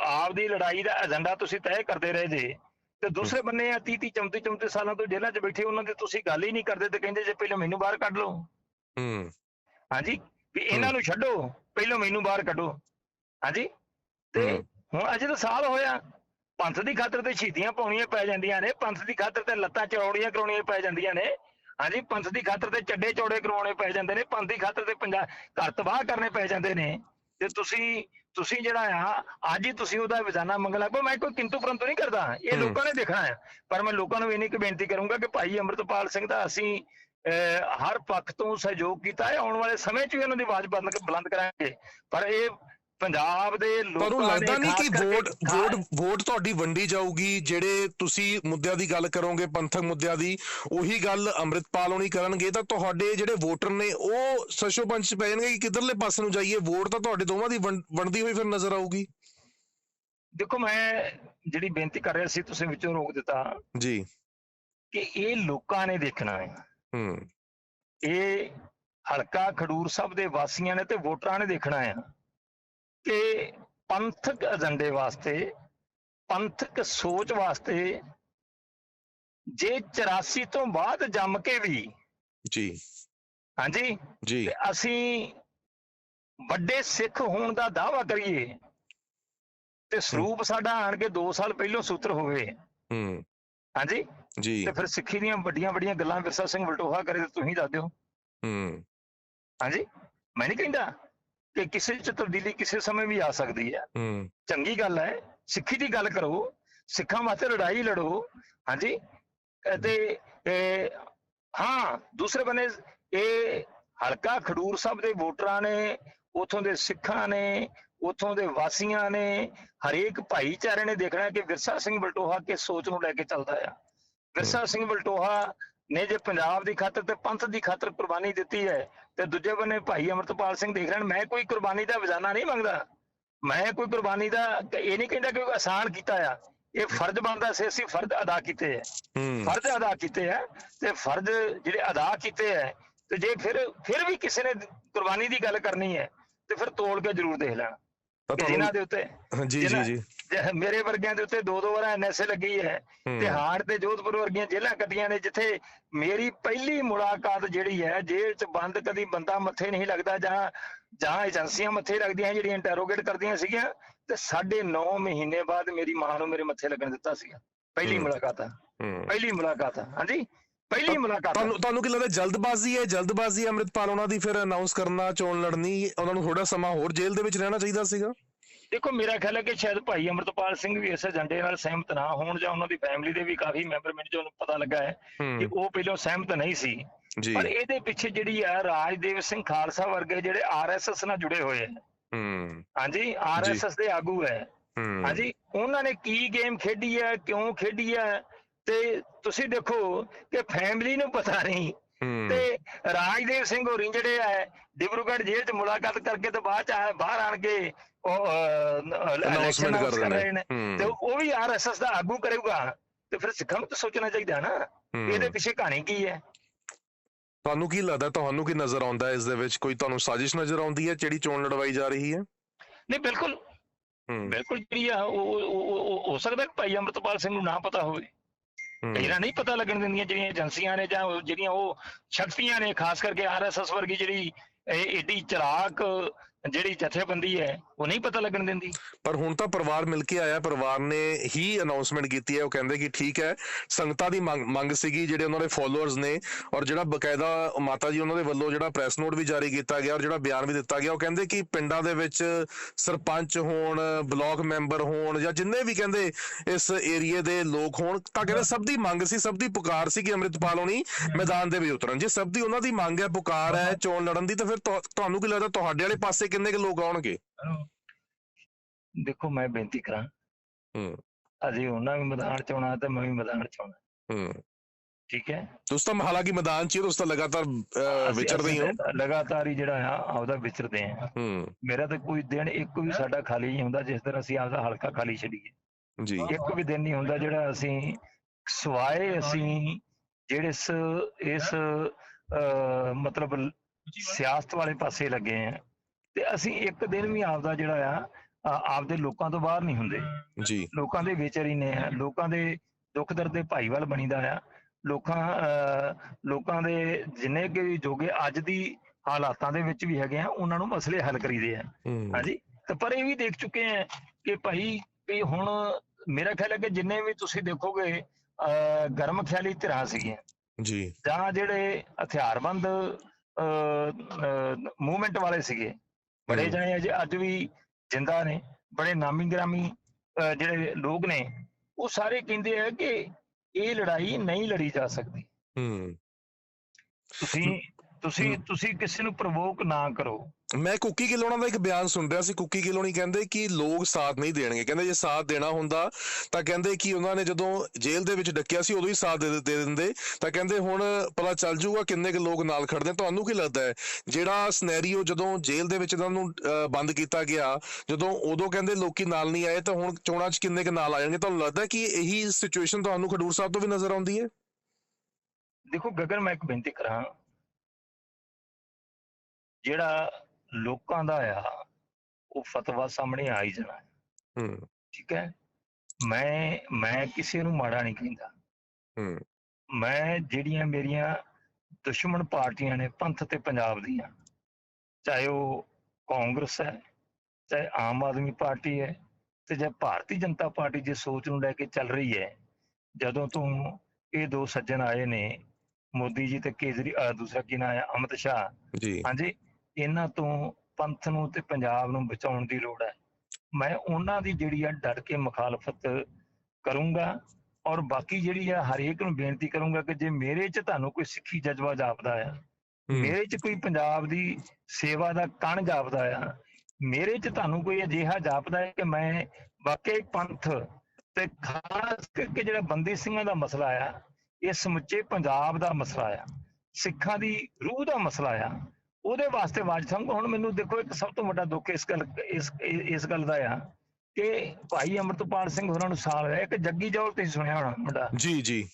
ਆਪ ਦੀ ਲੜਾਈ ਦਾ ਏਜੰਡਾ ਤੁਸੀਂ ਤੈਅ ਕਰਦੇ ਰਹੇ ਜੇ। ਤੇ ਦੂਸਰੇ ਬੰਨੇ ਆ 30 30 34 34 ਸਾਲਾਂ ਤੋਂ ਜੇਲ੍ਹਾਂ 'ਚ ਬੈਠੇ ਉਹਨਾਂ ਦੀ ਤੁਸੀਂ ਗੱਲ ਹੀ ਨਹੀਂ ਕਰਦੇ ਤੇ ਕਹਿੰਦੇ ਜੇ ਪਹਿਲਾਂ ਮੈਨੂੰ ਬਾਹਰ ਕੱਢ ਲਓ। ਹੂੰ। ਹਾਂਜੀ ਵੀ ਇਹਨਾਂ ਨੂੰ ਛੱਡੋ ਪਹਿਲਾਂ ਮੈਨੂੰ ਬਾਹਰ ਕੱਢੋ। ਹਾਂਜੀ ਤੇ। ਹੁਣ ਅਜੇ ਤਾਂ ਸਾਲ ਹੋਇਆ ਪੰਥ ਦੀ ਖਾਤਰ ਤੇ ਸ਼ਹੀਦੀਆਂ ਪਾਉਣੀਆਂ ਪੈ ਜਾਂਦੀਆਂ ਨੇ ਪੰਥ ਦੀ ਖਾਤਰ ਤੇ ਲੱਤਾਂ ਚੌੜੀਆਂ ਕਰਾਉਣੀਆਂ ਪੈ ਜਾਂਦੀਆਂ ਨੇ। ਹਾਂਜੀ ਪੰਥ ਦੀ ਖਾਤਰ ਤੇ ਚੱਡੇ ਚੌੜੇ ਕਰਵਾਉਣੇ ਪੈ ਜਾਂਦੇ ਨੇ ਪੰਥ ਦੀ ਖਾਤਰ ਤੇ ਪੰਜਾਬ ਘਰ ਤਬਾਹ ਕਰਨੇ ਪੈ ਜਾਂਦੇ ਨੇ। ਤੇ ਤੁਸੀਂ ਤੁਸੀਂ ਜਿਹੜਾ ਆ ਅੱਜ ਹੀ ਤੁਸੀਂ ਉਹਦਾ ਵਿਜ਼ਾਨਾ ਮੰਗਣ ਲੱਗ ਪਓ। ਮੈਂ ਕੋਈ ਕਿੰਤੂ ਪਰੰਤੂ ਨਹੀਂ ਕਰਦਾ। ਇਹ। ਲੋਕਾਂ ਨੇ ਦੇਖਣਾ ਹੈ ਪਰ ਮੈਂ ਲੋਕਾਂ ਨੂੰ ਇੰਨੀ ਕੁ ਬੇਨਤੀ ਕਰੂੰਗਾ ਕਿ ਭਾਈ ਅਮਰਤਪਾਲ ਸਿੰਘ ਦਾ ਅਸੀਂ ਹਰ ਪੱਖ ਤੋਂ ਸਹਿਯੋਗ ਕੀਤਾ ਹੈ। ਆਉਣ ਵਾਲੇ ਸਮੇਂ 'ਚ ਵੀ ਉਹਨਾਂ ਦੀ ਆਵਾਜ਼ ਬੁਲੰਦ ਕਰਾਂਗੇ। ਪਰ ਇਹ ਪੰਜਾਬ ਦੇ ਲੋਕਾਂ ਤੁਹਾਨੂੰ ਲੱਗਦਾ ਨਹੀਂ ਕਿ ਵੋਟ ਵੋਟ ਵੋਟ ਤੁਹਾਡੀ ਵੰਡੀ ਜਾਊਗੀ ਜਿਹੜੇ ਤੁਸੀਂ ਮੁੱਦਿਆਂ ਦੀ ਗੱਲ ਕਰੋਗੇ ਪੰਥਕ ਮੁੱਦਿਆਂ ਦੀ ਉਹੀ ਗੱਲ ਅੰਮ੍ਰਿਤਪਾਲ ਹੋਣੀ ਕਰਨਗੇ ਤਾਂ ਤੁਹਾਡੇ ਜਿਹੜੇ ਵੋਟਰ ਨੇ ਉਹ ਸਸ਼ੋਪੰਚ ਪੈ ਜਾਣਗੇ ਕਿ ਕਿੱਧਰਲੇ ਪਾਸੇ ਨੂੰ ਜਾਈਏ? ਵੋਟ ਤਾਂ ਤੁਹਾਡੇ ਦੋਵਾਂ ਦੀ ਵੰਡ- ਵੰਡਦੀ ਹੋਈ ਫਿਰ ਨਜ਼ਰ ਆਊਗੀ। ਦੇਖੋ ਮੈਂ ਜਿਹੜੀ ਬੇਨਤੀ ਕਰ ਰਿਹਾ ਸੀ ਤੁਸੀਂ ਵਿੱਚੋਂ ਰੋਕ ਦਿੱਤਾ। ਜੀ। ਕਿ ਇਹ ਲੋਕਾਂ ਨੇ ਦੇਖਣਾ ਹੈ। ਹੂੰ। ਇਹ ਹਲਕਾ ਖਡੂਰ ਸਾਹਿਬ ਦੇ ਵਾਸੀਆਂ ਨੇ ਤੇ ਵੋਟਰਾਂ ਨੇ ਦੇਖਣਾ ਹੈ। ਕਿ ਪੰਥਕ ਏਜੰਡੇ ਵਾਸਤੇ ਪੰਥਕ ਸੋਚ ਵਾਸਤੇ ਜੇ 84 ਤੋਂ ਬਾਅਦ ਜੰਮ ਕੇ ਵੀ ਜੀ। ਹਾਂਜੀ? ਜੀ। ਅਸੀਂ ਵੱਡੇ ਸਿੱਖ ਹੋਣ ਦਾ ਦਾਅਵਾ ਕਰੀਏ ਤੇ ਸਰੂਪ ਸਾਡਾ ਆਣ ਕੇ 2 ਸਾਲ ਪਹਿਲਾਂ ਸੂਤਰ ਹੋਵੇ। ਹੂੰ। ਹਾਂਜੀ? ਜੀ। ਤੇ ਫਿਰ ਸਿੱਖੀ ਦੀਆਂ ਵੱਡੀਆਂ ਵੱਡੀਆਂ ਗੱਲਾਂ ਵਿਰਸਾ ਸਿੰਘ ਵਲਟੋਹਾ ਕਰੇ ਤੇ ਤੁਸੀਂ ਦੱਸ ਦਿਓ। ਹੂੰ। ਹਾਂਜੀ? ਮੈਂ ਨਹੀਂ ਕਹਿੰਦਾ। ਕਿ ਕਿਸੇ ਚ ਤਬਦੀਲੀ ਕਿਸੇ ਸਮੇਂ ਵੀ ਆ ਸਕਦੀ ਹੈ। ਹੂੰ। ਚੰਗੀ ਗੱਲ ਹੈ ਸਿੱਖੀ ਦੀ ਗੱਲ ਕਰੋ ਸਿੱਖਾਂ ਵਾਸਤੇ ਲੜਾਈ ਲੜੋ ਹਾਂਜੀ? ਇਹ, ਹਾਂ ਦੂਸਰੇ ਬੰਨੇ ਇਹ ਹਲਕਾ ਖਡੂਰ ਸਾਹਿਬ ਦੇ ਵੋਟਰਾਂ ਨੇ ਉਥੋਂ ਦੇ ਸਿੱਖਾਂ ਨੇ ਉਥੋਂ ਦੇ ਵਾਸੀਆਂ ਨੇ ਹਰੇਕ ਭਾਈਚਾਰੇ ਨੇ ਦੇਖਣਾ ਕਿ ਵਿਰਸਾ ਸਿੰਘ ਬਲਟੋਹਾ ਕਿਸ ਸੋਚ ਨੂੰ ਲੈ ਕੇ ਚੱਲਦਾ ਆ। ਵਿਰਸਾ ਸਿੰਘ ਬਲਟੋਹਾ ਨੇ ਜੇ ਪੰਜਾਬ ਦੀ ਖਾਤਰ ਤੇ ਪੰਥ ਦੀ ਖਾਤਰ ਕੁਰਬਾਨੀ ਦਿੱਤੀ ਹੈ ਤੇ ਦੂਜੇ ਬੰਨੇ ਭਾਈ ਅਮਰਤਪਾਲ ਸਿੰਘ ਦੇਖ ਨੇ ਮੈਂ ਕੋਈ ਕੁਰਬਾਨੀ ਦਾ ਵਜਾਨਾ ਨਹੀਂ ਮੰਗਦਾ। ਮੈਂ ਕੋਈ ਕੁਰਬਾਨੀ ਦਾ ਇਹ ਨਹੀਂ ਕਹਿੰਦਾ ਕਿ ਆਸਾਨ ਕੀਤਾ ਆ। ਇਹ ਫਰਜ਼ ਬਣਦਾ ਸੀ ਅਸੀਂ ਫਰਜ਼ ਅਦਾ ਕੀਤੇ ਹੈ। ਫਰਜ਼ ਅਦਾ ਕੀਤੇ ਹੈ ਤੇ ਫਰਜ਼ ਜਿਹੜੇ ਅਦਾ ਕੀਤੇ ਹੈ ਤੇ ਜੇ ਫਿਰ ਫਿਰ ਵੀ ਕਿਸੇ ਨੇ ਕੁਰਬਾਨੀ ਦੀ ਗੱਲ ਕਰਨੀ ਹੈ ਤੇ ਫਿਰ ਤੋਲ ਕੇ ਜ਼ਰੂਰ ਦੇਖ ਲੈਣਾ। ਜਿਨ੍ਹਾਂ ਦੇ ਉੱਤੇ ਜੀ ਜੀ ਜੇ। ਮੇਰੇ ਵਰਗਿਆਂ ਦੇ ਉੱਤੇ ਦੋ ਦੋ ਵਾਰ ਐਨਐਸਏ ਲੱਗੀ ਹੈ। ਤੇ ਹਾਰਟ ਤੇ ਜੋਧਪੁਰ ਵਰਗੀਆਂ ਜੇਲ੍ਹਾਂ ਕੱਟੀਆਂ ਨੇ ਜਿੱਥੇ ਮੇਰੀ ਪਹਿਲੀ ਮੁਲਾਕਾਤ ਜਿਹੜੀ ਹੈ ਜੇਲ੍ਹ 'ਚ ਬੰਦ ਕਦੀ ਬੰਦਾ ਮੱਥੇ ਨਹੀਂ ਲੱਗਦਾ ਜਾਂ ਜਾਂ ਏਜੰਸੀਆਂ ਮੱਥੇ ਲੱਗਦੀਆਂ ਜਿਹੜੀਆਂ ਇੰਟਰੋਗੇਟ ਕਰਦੀਆਂ ਸੀਗੀਆਂ ਤੇ ਸਾਢੇ 9 ਮਹੀਨੇ ਬਾਅਦ ਮੇਰੀ ਮਾਂ ਨੂੰ ਮੇਰੇ ਮੱਥੇ ਲੱਗਣ ਦਿੱਤਾ ਸੀਗਾ। ਪਹਿਲੀ। ਮੁਲਾਕਾਤ ਆ। ਹੂੰ। ਪਹਿਲੀ ਮੁਲਾਕਾਤ ਆ। ਹਾਂਜੀ? ਪਹਿਲੀ ਮੁਲਾਕਾਤ। ਤੁਹਾਨੂੰ ਤੁਹਾਨੂੰ ਕੀ ਲੱਗਦਾ ਜਲਦਬਾਜ਼ੀ ਹੈ? ਜਲਦਬਾਜ਼ੀ ਅੰਮ੍ਰਿਤਪਾਲ ਉਹਨਾਂ ਦੀ ਫਿਰ ਅਨਾਉਂਸ ਕਰਨਾ ਚੋਣ ਲੜਨੀ ਉਹਨਾਂ ਨੂੰ ਥੋੜਾ ਸਮਾਂ ਹੋਰ ਜੇਲ੍ਹ ਦੇ ਵਿੱਚ ਰਹਿਣਾ ਚਾਹੀਦਾ ਸੀਗਾ? ਦੇਖੋ ਮੇਰਾ ਖਿਆਲ ਹੈ ਕਿ ਸ਼ਾਇਦ ਭਾਈ ਅਮਰਤਪਾਲ ਸਿੰਘ ਵੀ ਇਸ ਏਜੰਡੇ ਨਾਲ ਸਹਿਮਤ ਨਾ ਹੋਣ ਜਾਂ ਉਹਨਾਂ ਦੀ ਫੈਮਿਲੀ ਦੇ ਵੀ ਕਾਫੀ ਮੈਂਬਰ ਮੈਨੂੰ ਜੋ ਪਤਾ ਲੱਗਾ ਹੈ ਕਿ ਉਹ ਪਹਿਲਾਂ ਸਹਿਮਤ ਨਹੀਂ ਸੀ। ਪਰ ਇਹਦੇ ਪਿੱਛੇ ਜਿਹੜੀ ਆ ਰਾਜਦੇਵ ਸਿੰਘ ਖਾਲਸਾ ਵਰਗੇ ਜਿਹੜੇ ਆਰਐਸਐਸ ਨਾਲ ਜੁੜੇ ਹੋਏ ਹੈ। ਹੂੰ। ਹਾਂਜੀ ਆਰਐਸਐਸ ਦੇ ਆਗੂ ਹੈ। ਹਾਂਜੀ ਉਹਨਾਂ ਨੇ ਕੀ ਗੇਮ ਖੇਡੀ ਹੈ ਕਿਉਂ ਖੇਡੀ ਹੈ? ਤੇ ਤੁਸੀਂ ਦੇਖੋ ਕਿ ਫੈਮਿਲੀ ਨੂੰ ਪਤਾ ਨਹੀਂ। ਤੇ ਰਾਜਦੇਵ ਸਿੰਘ ਹੋਰੀ ਜਿਹੜੇ ਆ ਡਿਬਰੂਗੜ੍ਹ ਜੇਲ੍ਹ 'ਚ ਮੁਲਾਕਾਤ ਕਰਕੇ ਤੇ ਬਾਅਦ ਚ ਆ- ਬਾਹਰ ਆਣ ਕੇ ਅਨਾਉਂਸਮੈਂਟ ਕਰ ਰਹੇ ਨੇ। ਤੇ ਉਹ ਵੀ ਆਰਐਸਐਸ ਦਾ ਆਗੂ ਕਰੇਗਾ। ਤੇ ਫਿਰ ਸਿੱਖਾਂ ਨੂੰ ਤਾਂ ਸੋਚਣਾ ਚਾਹੀਦਾ ਨਾ। ਇਹਦੇ ਪਿੱਛੇ ਕਹਾਣੀ ਕੀ ਹੈ? ਤੁਹਾਨੂੰ ਕੀ ਲੱਗਦਾ? ਤੁਹਾਨੂੰ ਕੀ ਨਜ਼ਰ ਆਉਂਦਾ ਇਸ ਦੇ ਵਿੱਚ? ਕੋਈ ਤੁਹਾਨੂੰ ਸਾਜ਼ਿਸ਼ ਨਜ਼ਰ ਆਉਂਦੀ ਹੈ ਜਿਹੜੀ ਚੋਣ ਲੜਵਾਈ ਜਾ ਰਹੀ ਹੈ? ਨਹੀਂ ਬਿਲਕੁਲ। ਬਿਲਕੁਲ ਜਿਹੜੀ ਆ ਉਹ ਹੋ ਸਕਦਾ ਕਿ ਭਾਈ ਅੰਮ੍ਰਿਤਪਾਲ ਸਿੰਘ ਨੂੰ ਨਾ ਪਤਾ ਹੋਵੇ। ਇਹਨਾਂ ਨਹੀਂ ਪਤਾ ਲੱਗਣ ਦਿੰਦੀਆਂ ਜਿਹੜੀਆਂ ਏਜੰਸੀਆਂ ਨੇ ਜਾਂ ਜਿਹੜੀਆਂ ਉਹ ਸ਼ਕਤੀਆਂ ਨੇ ਖਾਸ ਕਰਕੇ ਆਰਐਸਐਸ ਵਰਗੀ ਜਿਹੜੀ ਇਹ ਏਡੀ ਚਲਾਕ ਜਿਹੜੀ ਜਥੇਬੰਦੀ ਹੈ, ਉਹ ਨਹੀਂ ਪਤਾ ਲੱਗਣ ਦਿੰਦੀ। ਪਰ ਹੁਣ ਤਾਂ ਪਰਿਵਾਰ ਮਿਲ ਕੇ ਆਇਆ। ਪਰਿਵਾਰ ਨੇ ਹੀ ਅਨਾਉਂਸਮੈਂਟ ਕੀਤੀ ਹੈ। ਉਹ ਕਹਿੰਦੇ ਕਿ ਠੀਕ ਹੈ, ਸੰਗਤਾਂ ਦੀ ਮੰਗ ਸੀਗੀ, ਜਿਹੜੇ ਉਹਨਾਂ ਦੇ ਫਾਲੋਅਰਸ ਨੇ ਔਰ ਜਿਹੜਾ ਬਕਾਇਦਾ ਮਾਤਾ ਜੀ ਉਹਨਾਂ ਦੇ ਵੱਲੋਂ ਜਿਹੜਾ ਪ੍ਰੈਸ ਨੋਟ ਵੀ ਜਾਰੀ ਕੀਤਾ ਗਿਆ ਔਰ ਜਿਹੜਾ ਬਿਆਨ ਵੀ ਦਿੱਤਾ ਗਿਆ, ਉਹ ਕਹਿੰਦੇ ਕਿ ਪਿੰਡਾਂ ਦੇ ਵਿੱਚ ਸਰਪੰਚ ਹੋਣ ਬਲਾਕ ਮੈਂਬਰ ਹੋਣ ਜਾਂ ਜਿੰਨੇ ਵੀ ਕਹਿੰਦੇ ਇਸ ਏਰੀਏ ਦੇ ਲੋਕ ਹੋਣ, ਤਾਂ ਕਹਿੰਦੇ ਸਭ ਦੀ ਮੰਗ ਸੀ, ਸਭ ਦੀ ਪੁਕਾਰ ਸੀ ਕਿ ਅੰਮ੍ਰਿਤਪਾਲ ਹੋਣੀ ਮੈਦਾਨ ਦੇ ਵਿੱਚ ਉਤਰਨ। ਜੇ ਸਭ ਦੀ ਉਹਨਾਂ ਦੀ ਮੰਗ ਹੈ, ਪੁਕਾਰ ਹੈ, ਚੋਣ ਲੜਨ ਦੀ, ਤਾਂ ਫਿਰ ਤੁਹਾਨੂੰ ਕੀ ਲੱਗਦਾ ਤੁਹਾਡੇ ਵਾਲੇ ਪਾਸੇ ਕਿੰਨੇ ਕੁ ਲੋਕ ਆਉਣਗੇ? ਦੇਖੋ ਮੈਂ ਬੇਨਤੀ ਕਰਾਂ। ਹੂੰ। ਅਜੇ ਉਹਨਾਂ ਵੀ ਮੈਦਾਨ ਚ ਆਉਣਾ ਤੇ ਮੈਂ ਵੀ ਮੈਦਾਨ ਚ ਆਉਣਾ। ਹੂੰ। ਠੀਕ ਹੈ? ਤੁਸੀਂ ਤਾਂ ਹਾਲਾਂਕਿ ਮੈਦਾਨ ਚ ਤੁਸੀਂ ਤਾਂ ਲਗਾਤਾਰ ਵਿਚਰਦੇ ਹੀ ਲਗਾਤਾਰ ਹੀ ਜਿਹੜਾ ਆ ਆਪਦਾ ਵਿਚਰਦੇ ਆ। ਹੂੰ। ਮੇਰਾ ਤਾਂ ਕੋਈ ਦਿਨ ਇੱਕ ਵੀ ਸਾਡਾ ਖਾਲੀ ਨਹੀਂ ਹੁੰਦਾ ਜਿਸ ਤਰ੍ਹਾਂ ਅਸੀਂ ਆਪਦਾ ਹਲਕਾ ਖਾਲੀ ਛੱਡੀਏ। ਜੀ। ਇੱਕ ਵੀ ਦਿਨ ਨਹੀਂ ਹੁੰਦਾ ਜਿਹੜਾ ਅਸੀਂ ਸਵਾਏ ਅਸੀਂ ਜਿਹੜੇ ਇਸ ਇਸ ਮਤਲਬ ਸਿਆਸਤ ਵਾਲੇ ਪਾਸੇ ਲੱਗੇ ਆ। ਤੇ ਅਸੀਂ ਇੱਕ ਦਿਨ ਵੀ ਆਪਦਾ ਜਿਹੜਾ ਆ ਆਪਦੇ ਲੋਕਾਂ ਤੋਂ ਬਾਹਰ ਨਹੀਂ ਹੁੰਦੇ। ਜੀ। ਲੋਕਾਂ ਦੇ ਵਿੱਚ ਰਹਿੰਦੇ ਆ ਲੋਕਾਂ ਦੇ ਦੁੱਖ ਦਰਦ ਦੇ ਭਾਈਵਾਲ ਬਣੀਦਾ ਆ। ਲੋਕਾਂ ਲੋਕਾਂ ਦੇ ਜਿੰਨੇ ਕਿ ਵੀ ਜੋਗੇ ਅੱਜ ਦੀ ਹਾਲਾਤਾਂ ਦੇ ਵਿੱਚ ਵੀ ਹੈਗੇ ਆ ਉਹਨਾਂ ਨੂੰ ਮਸਲੇ ਹੱਲ ਕਰੀਦੇ ਆ। ਹਾਂਜੀ? ਤੇ ਪਰ ਇਹ ਵੀ ਦੇਖ ਚੁੱਕੇ ਆ ਕਿ ਭਾਈ ਵੀ ਹੁਣ ਮੇਰਾ ਖਿਆਲ ਹੈ ਕਿ ਜਿੰਨੇ ਵੀ ਤੁਸੀਂ ਦੇਖੋਗੇ ਗਰਮ ਖਿਆਲੀ ਧਿਰਾਂ ਸੀਗੀਆਂ। ਜੀ। ਜਾਂ ਜਿਹੜੇ ਹਥਿਆਰਬੰਦ ਮੂਵਮੈਂਟ ਵਾਲੇ ਸੀਗੇ ਬੜੇ। ਜਣੇ ਅਜੇ ਅੱਜ ਵੀ ਜਿੰਦਾ ਨੇ ਬੜੇ ਨਾਮੀ ਗ੍ਰਾਮੀ ਜਿਹੜੇ ਲੋਕ ਨੇ ਉਹ ਸਾਰੇ ਕਹਿੰਦੇ ਆ ਕਿ ਇਹ ਲੜਾਈ ਨਹੀਂ ਲੜੀ ਜਾ ਸਕਦੀ। ਹੂੰ। ਤੁਸੀਂ ਤੁਸੀਂ ਤੁਸੀਂ ਕਿਸੇ ਨੂੰ ਪ੍ਰਵੋਕ ਨਾ ਕਰੋ। ਮੈਂ ਕੁੱਕੀ ਕਿਲੋਣਾ ਦਾ ਇੱਕ ਬਿਆਨ ਸੁਣ ਰਿਹਾ ਸੀ, ਕੁੱਕੀ ਕਿਲੋਣੀ ਕਹਿੰਦੇ ਕਿ ਲੋਕ ਸਾਥ ਨਹੀਂ ਦੇਣਗੇ। ਕਹਿੰਦੇ ਜੇ ਸਾਥ ਦੇਣਾ ਹੁੰਦਾ, ਤਾਂ ਕਹਿੰਦੇ ਕਿ ਉਹਨਾਂ ਨੇ ਜਦੋਂ ਜੇਲ੍ਹ ਦੇ ਵਿੱਚ ਡੱਕਿਆ ਸੀ, ਉਦੋਂ ਹੀ ਸਾਥ ਦੇ ਦੇ ਦਿੰਦੇ। ਤਾਂ ਕਹਿੰਦੇ ਹੁਣ ਪਤਾ ਚੱਲ ਜਾਊਗਾ ਕਿੰਨੇ ਕੁ ਲੋਕ ਨਾਲ ਖੜਦੇ ਤੁਹਾਨੂੰ ਕੀ ਲੱਗਦਾ ਹੈ? ਜਿਹੜਾ ਸਿਨੈਰੀਓ ਜਦੋਂ ਜੇਲ੍ਹ ਦੇ ਵਿੱਚ ਇਹਨਾਂ ਨੂੰ ਬੰਦ ਕੀਤਾ ਗਿਆ, ਜਦੋਂ ਉਦੋਂ ਕਹਿੰਦੇ ਲੋਕੀ ਨਾਲ ਨਹੀਂ ਆਏ, ਤਾਂ ਹੁਣ ਚੋਣਾਂ 'ਚ ਕਿੰਨੇ ਕੁ ਨਾਲ ਆ ਜਾਣਗੇ? ਤੁਹਾਨੂੰ ਲੱਗਦਾ ਕਿ ਇਹੀ ਸਿਚੁਏਸ਼ਨ ਤੁਹਾਨੂੰ ਖਡੂਰ ਸਾਹਿਬ ਤੋਂ ਵੀ ਨਜ਼ਰ ਆਉਂਦੀ ਹੈ? ਦੇਖੋ, ਗਗਨ, ਮੈਂ ਇੱਕ ਬੇਨਤੀ ਕਰਾਂ। ਜਿਹੜਾ ਲੋਕਾਂ ਦਾ ਆ ਉਹ ਫਤਵਾ ਸਾਹਮਣੇ ਆ ਹੀ ਜਾਣਾ। ਹੈ, ਠੀਕ ਹੈ? ਮੈਂ ਮੈਂ ਕਿਸੇ ਨੂੰ ਮਾੜਾ ਨਹੀਂ ਕਹਿੰਦਾ। ਹੂੰ। ਮੈਂ ਜਿਹੜੀਆਂ ਮੇਰੀਆਂ ਦੁਸ਼ਮਣ ਪਾਰਟੀਆਂ ਨੇ ਪੰਥ ਤੇ ਪੰਜਾਬ ਦੀਆਂ ਚਾਹੇ ਉਹ ਕਾਂਗਰਸ ਹੈ ਚਾਹੇ ਆਮ ਆਦਮੀ ਪਾਰਟੀ ਹੈ ਤੇ ਜੇ ਭਾਰਤੀ ਜਨਤਾ ਪਾਰਟੀ ਜੇ ਸੋਚ ਨੂੰ ਲੈ ਕੇ ਚੱਲ ਰਹੀ ਹੈ ਜਦੋਂ ਤੋਂ ਇਹ ਦੋ ਸੱਜਣ ਆਏ ਨੇ ਮੋਦੀ ਜੀ ਤੇ ਕੇਜਰੀ ਦੂਸਰਾ ਕੀ ਨਾਮ ਹੈ ਅਮਿਤ ਸ਼ਾਹ। ਜੀ। ਹਾਂਜੀ। ਇਹਨਾਂ ਤੋਂ ਪੰਥ ਨੂੰ ਤੇ ਪੰਜਾਬ ਨੂੰ ਬਚਾਉਣ ਦੀ ਲੋੜ ਹੈ। ਮੈਂ ਉਹਨਾਂ ਦੀ ਜਿਹੜੀ ਆ ਡਟ ਕੇ ਮੁਖਾਲਫਤ ਕਰੂੰਗਾ ਔਰ ਬਾਕੀ ਜਿਹੜੀ ਆ ਹਰੇਕ ਨੂੰ ਬੇਨਤੀ ਕਰੂੰਗਾ ਕਿ ਜੇ ਮੇਰੇ 'ਚ ਤੁਹਾਨੂੰ ਕੋਈ ਸਿੱਖੀ ਜਜ਼ਬਾ ਜਾਪਦਾ ਆ ਮੇਰੇ 'ਚ ਕੋਈ ਪੰਜਾਬ ਦੀ ਸੇਵਾ ਦਾ ਕਣ ਜਾਪਦਾ ਆ ਮੇਰੇ 'ਚ ਤੁਹਾਨੂੰ ਕੋਈ ਅਜਿਹਾ ਜਾਪਦਾ ਹੈ ਕਿ ਮੈਂ ਵਾਕਈ ਪੰਥ ਤੇ ਖਾਸ ਕਰਕੇ ਜਿਹੜਾ ਬੰਦੀ ਸਿੰਘਾਂ ਦਾ ਮਸਲਾ ਆ ਇਹ ਸਮੁੱਚੇ ਪੰਜਾਬ ਦਾ ਮਸਲਾ ਆ ਸਿੱਖਾਂ ਦੀ ਰੂਹ ਦਾ ਮਸਲਾ ਆ ਉਹਦੇ ਵਾਸਤੇ ਆਵਾਜ਼ ਸੰਗ ਹੁਣ ਮੈਨੂੰ ਦੇਖੋ ਇੱਕ ਸਭ ਤੋਂ ਵੱਡਾ ਦੁੱਖ ਇਸ ਗੱਲ ਇਸ ਇਸ ਗੱਲ ਦਾ ਆ ਕਿ ਭਾਈ ਅਮਰਤਪਾਲ ਸਿੰਘ ਹੋਰਾਂ ਨੂੰ ਸਾਲ ਹੋਇਆ ਇੱਕ ਜੱਗੀ ਜੌਲ ਤੁਸੀਂ ਸੁਣਿਆ ਹੋਣਾ ਮੁੰਡਾ। ਜੀ ਜੀ।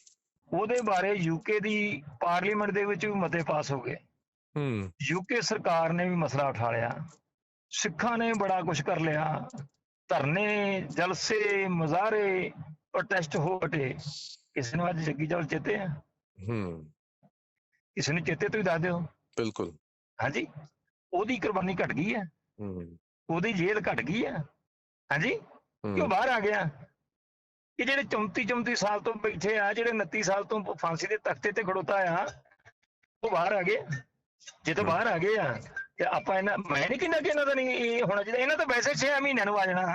ਉਹਦੇ ਬਾਰੇ ਯੂਕੇ ਦੀ ਪਾਰਲੀਮੈਂਟ ਦੇ ਵਿੱਚ ਵੀ ਮਤੇ ਪਾਸ ਹੋ ਗਏ। ਹੂੰ। ਯੂਕੇ ਸਰਕਾਰ ਨੇ ਵੀ ਮਸਲਾ ਉਠਾ ਲਿਆ। ਸਿੱਖਾਂ ਨੇ ਬੜਾ ਕੁਝ ਕਰ ਲਿਆ। ਧਰਨੇ ਜਲਸੇ ਮੁਜ਼ਾਹਰੇ ਪ੍ਰੋਟੈਸਟ ਹੋ ਹਟੇ। ਕਿਸੇ ਨੂੰ ਅੱਜ ਜੱਗੀ ਜੌਲ ਚੇਤੇ ਆ? ਹੂੰ। ਕਿਸੇ ਨੂੰ ਚੇਤੇ ਤੁਸੀਂ ਦੱਸ ਦਿਓ। ਬਿਲਕੁਲ। ਹਾਂਜੀ? ਉਹਦੀ ਕੁਰਬਾਨੀ ਘਟ ਗਈ ਹੈ। ਹੂੰ ਉਹਦੀ ਜੇਲ੍ਹ ਘਟ ਗਈ ਹੈ। ਹਾਂਜੀ? ਕਿਉਂ ਬਾਹਰ ਆ ਗਿਆ? ਕਿ ਜਿਹੜੇ 34 34 ਸਾਲ ਤੋਂ ਬੈਠੇ ਆ ਜਿਹੜੇ 29 ਸਾਲ ਤੋਂ ਫਾਂਸੀ ਦੇ ਤਖਤੇ ਤੇ ਖੜੋਤਾ ਆ ਉਹ ਬਾਹਰ ਆ ਗਏ। ਜੇ ਤਾਂ ਬਾਹਰ ਆ ਗਏ ਆ ਤੇ ਆਪਾਂ ਇਹਨਾਂ ਮੈਂ ਨਹੀਂ ਕਹਿੰਦਾ ਕਿ ਇਹਨਾਂ ਦਾ ਨਹੀਂ ਇਹ ਹੋਣਾ ਚਾਹੀਦਾ। ਇਹਨਾਂ ਤਾਂ ਵੈਸੇ 6 ਮਹੀਨਿਆਂ ਨੂੰ ਆ ਜਾਣਾ।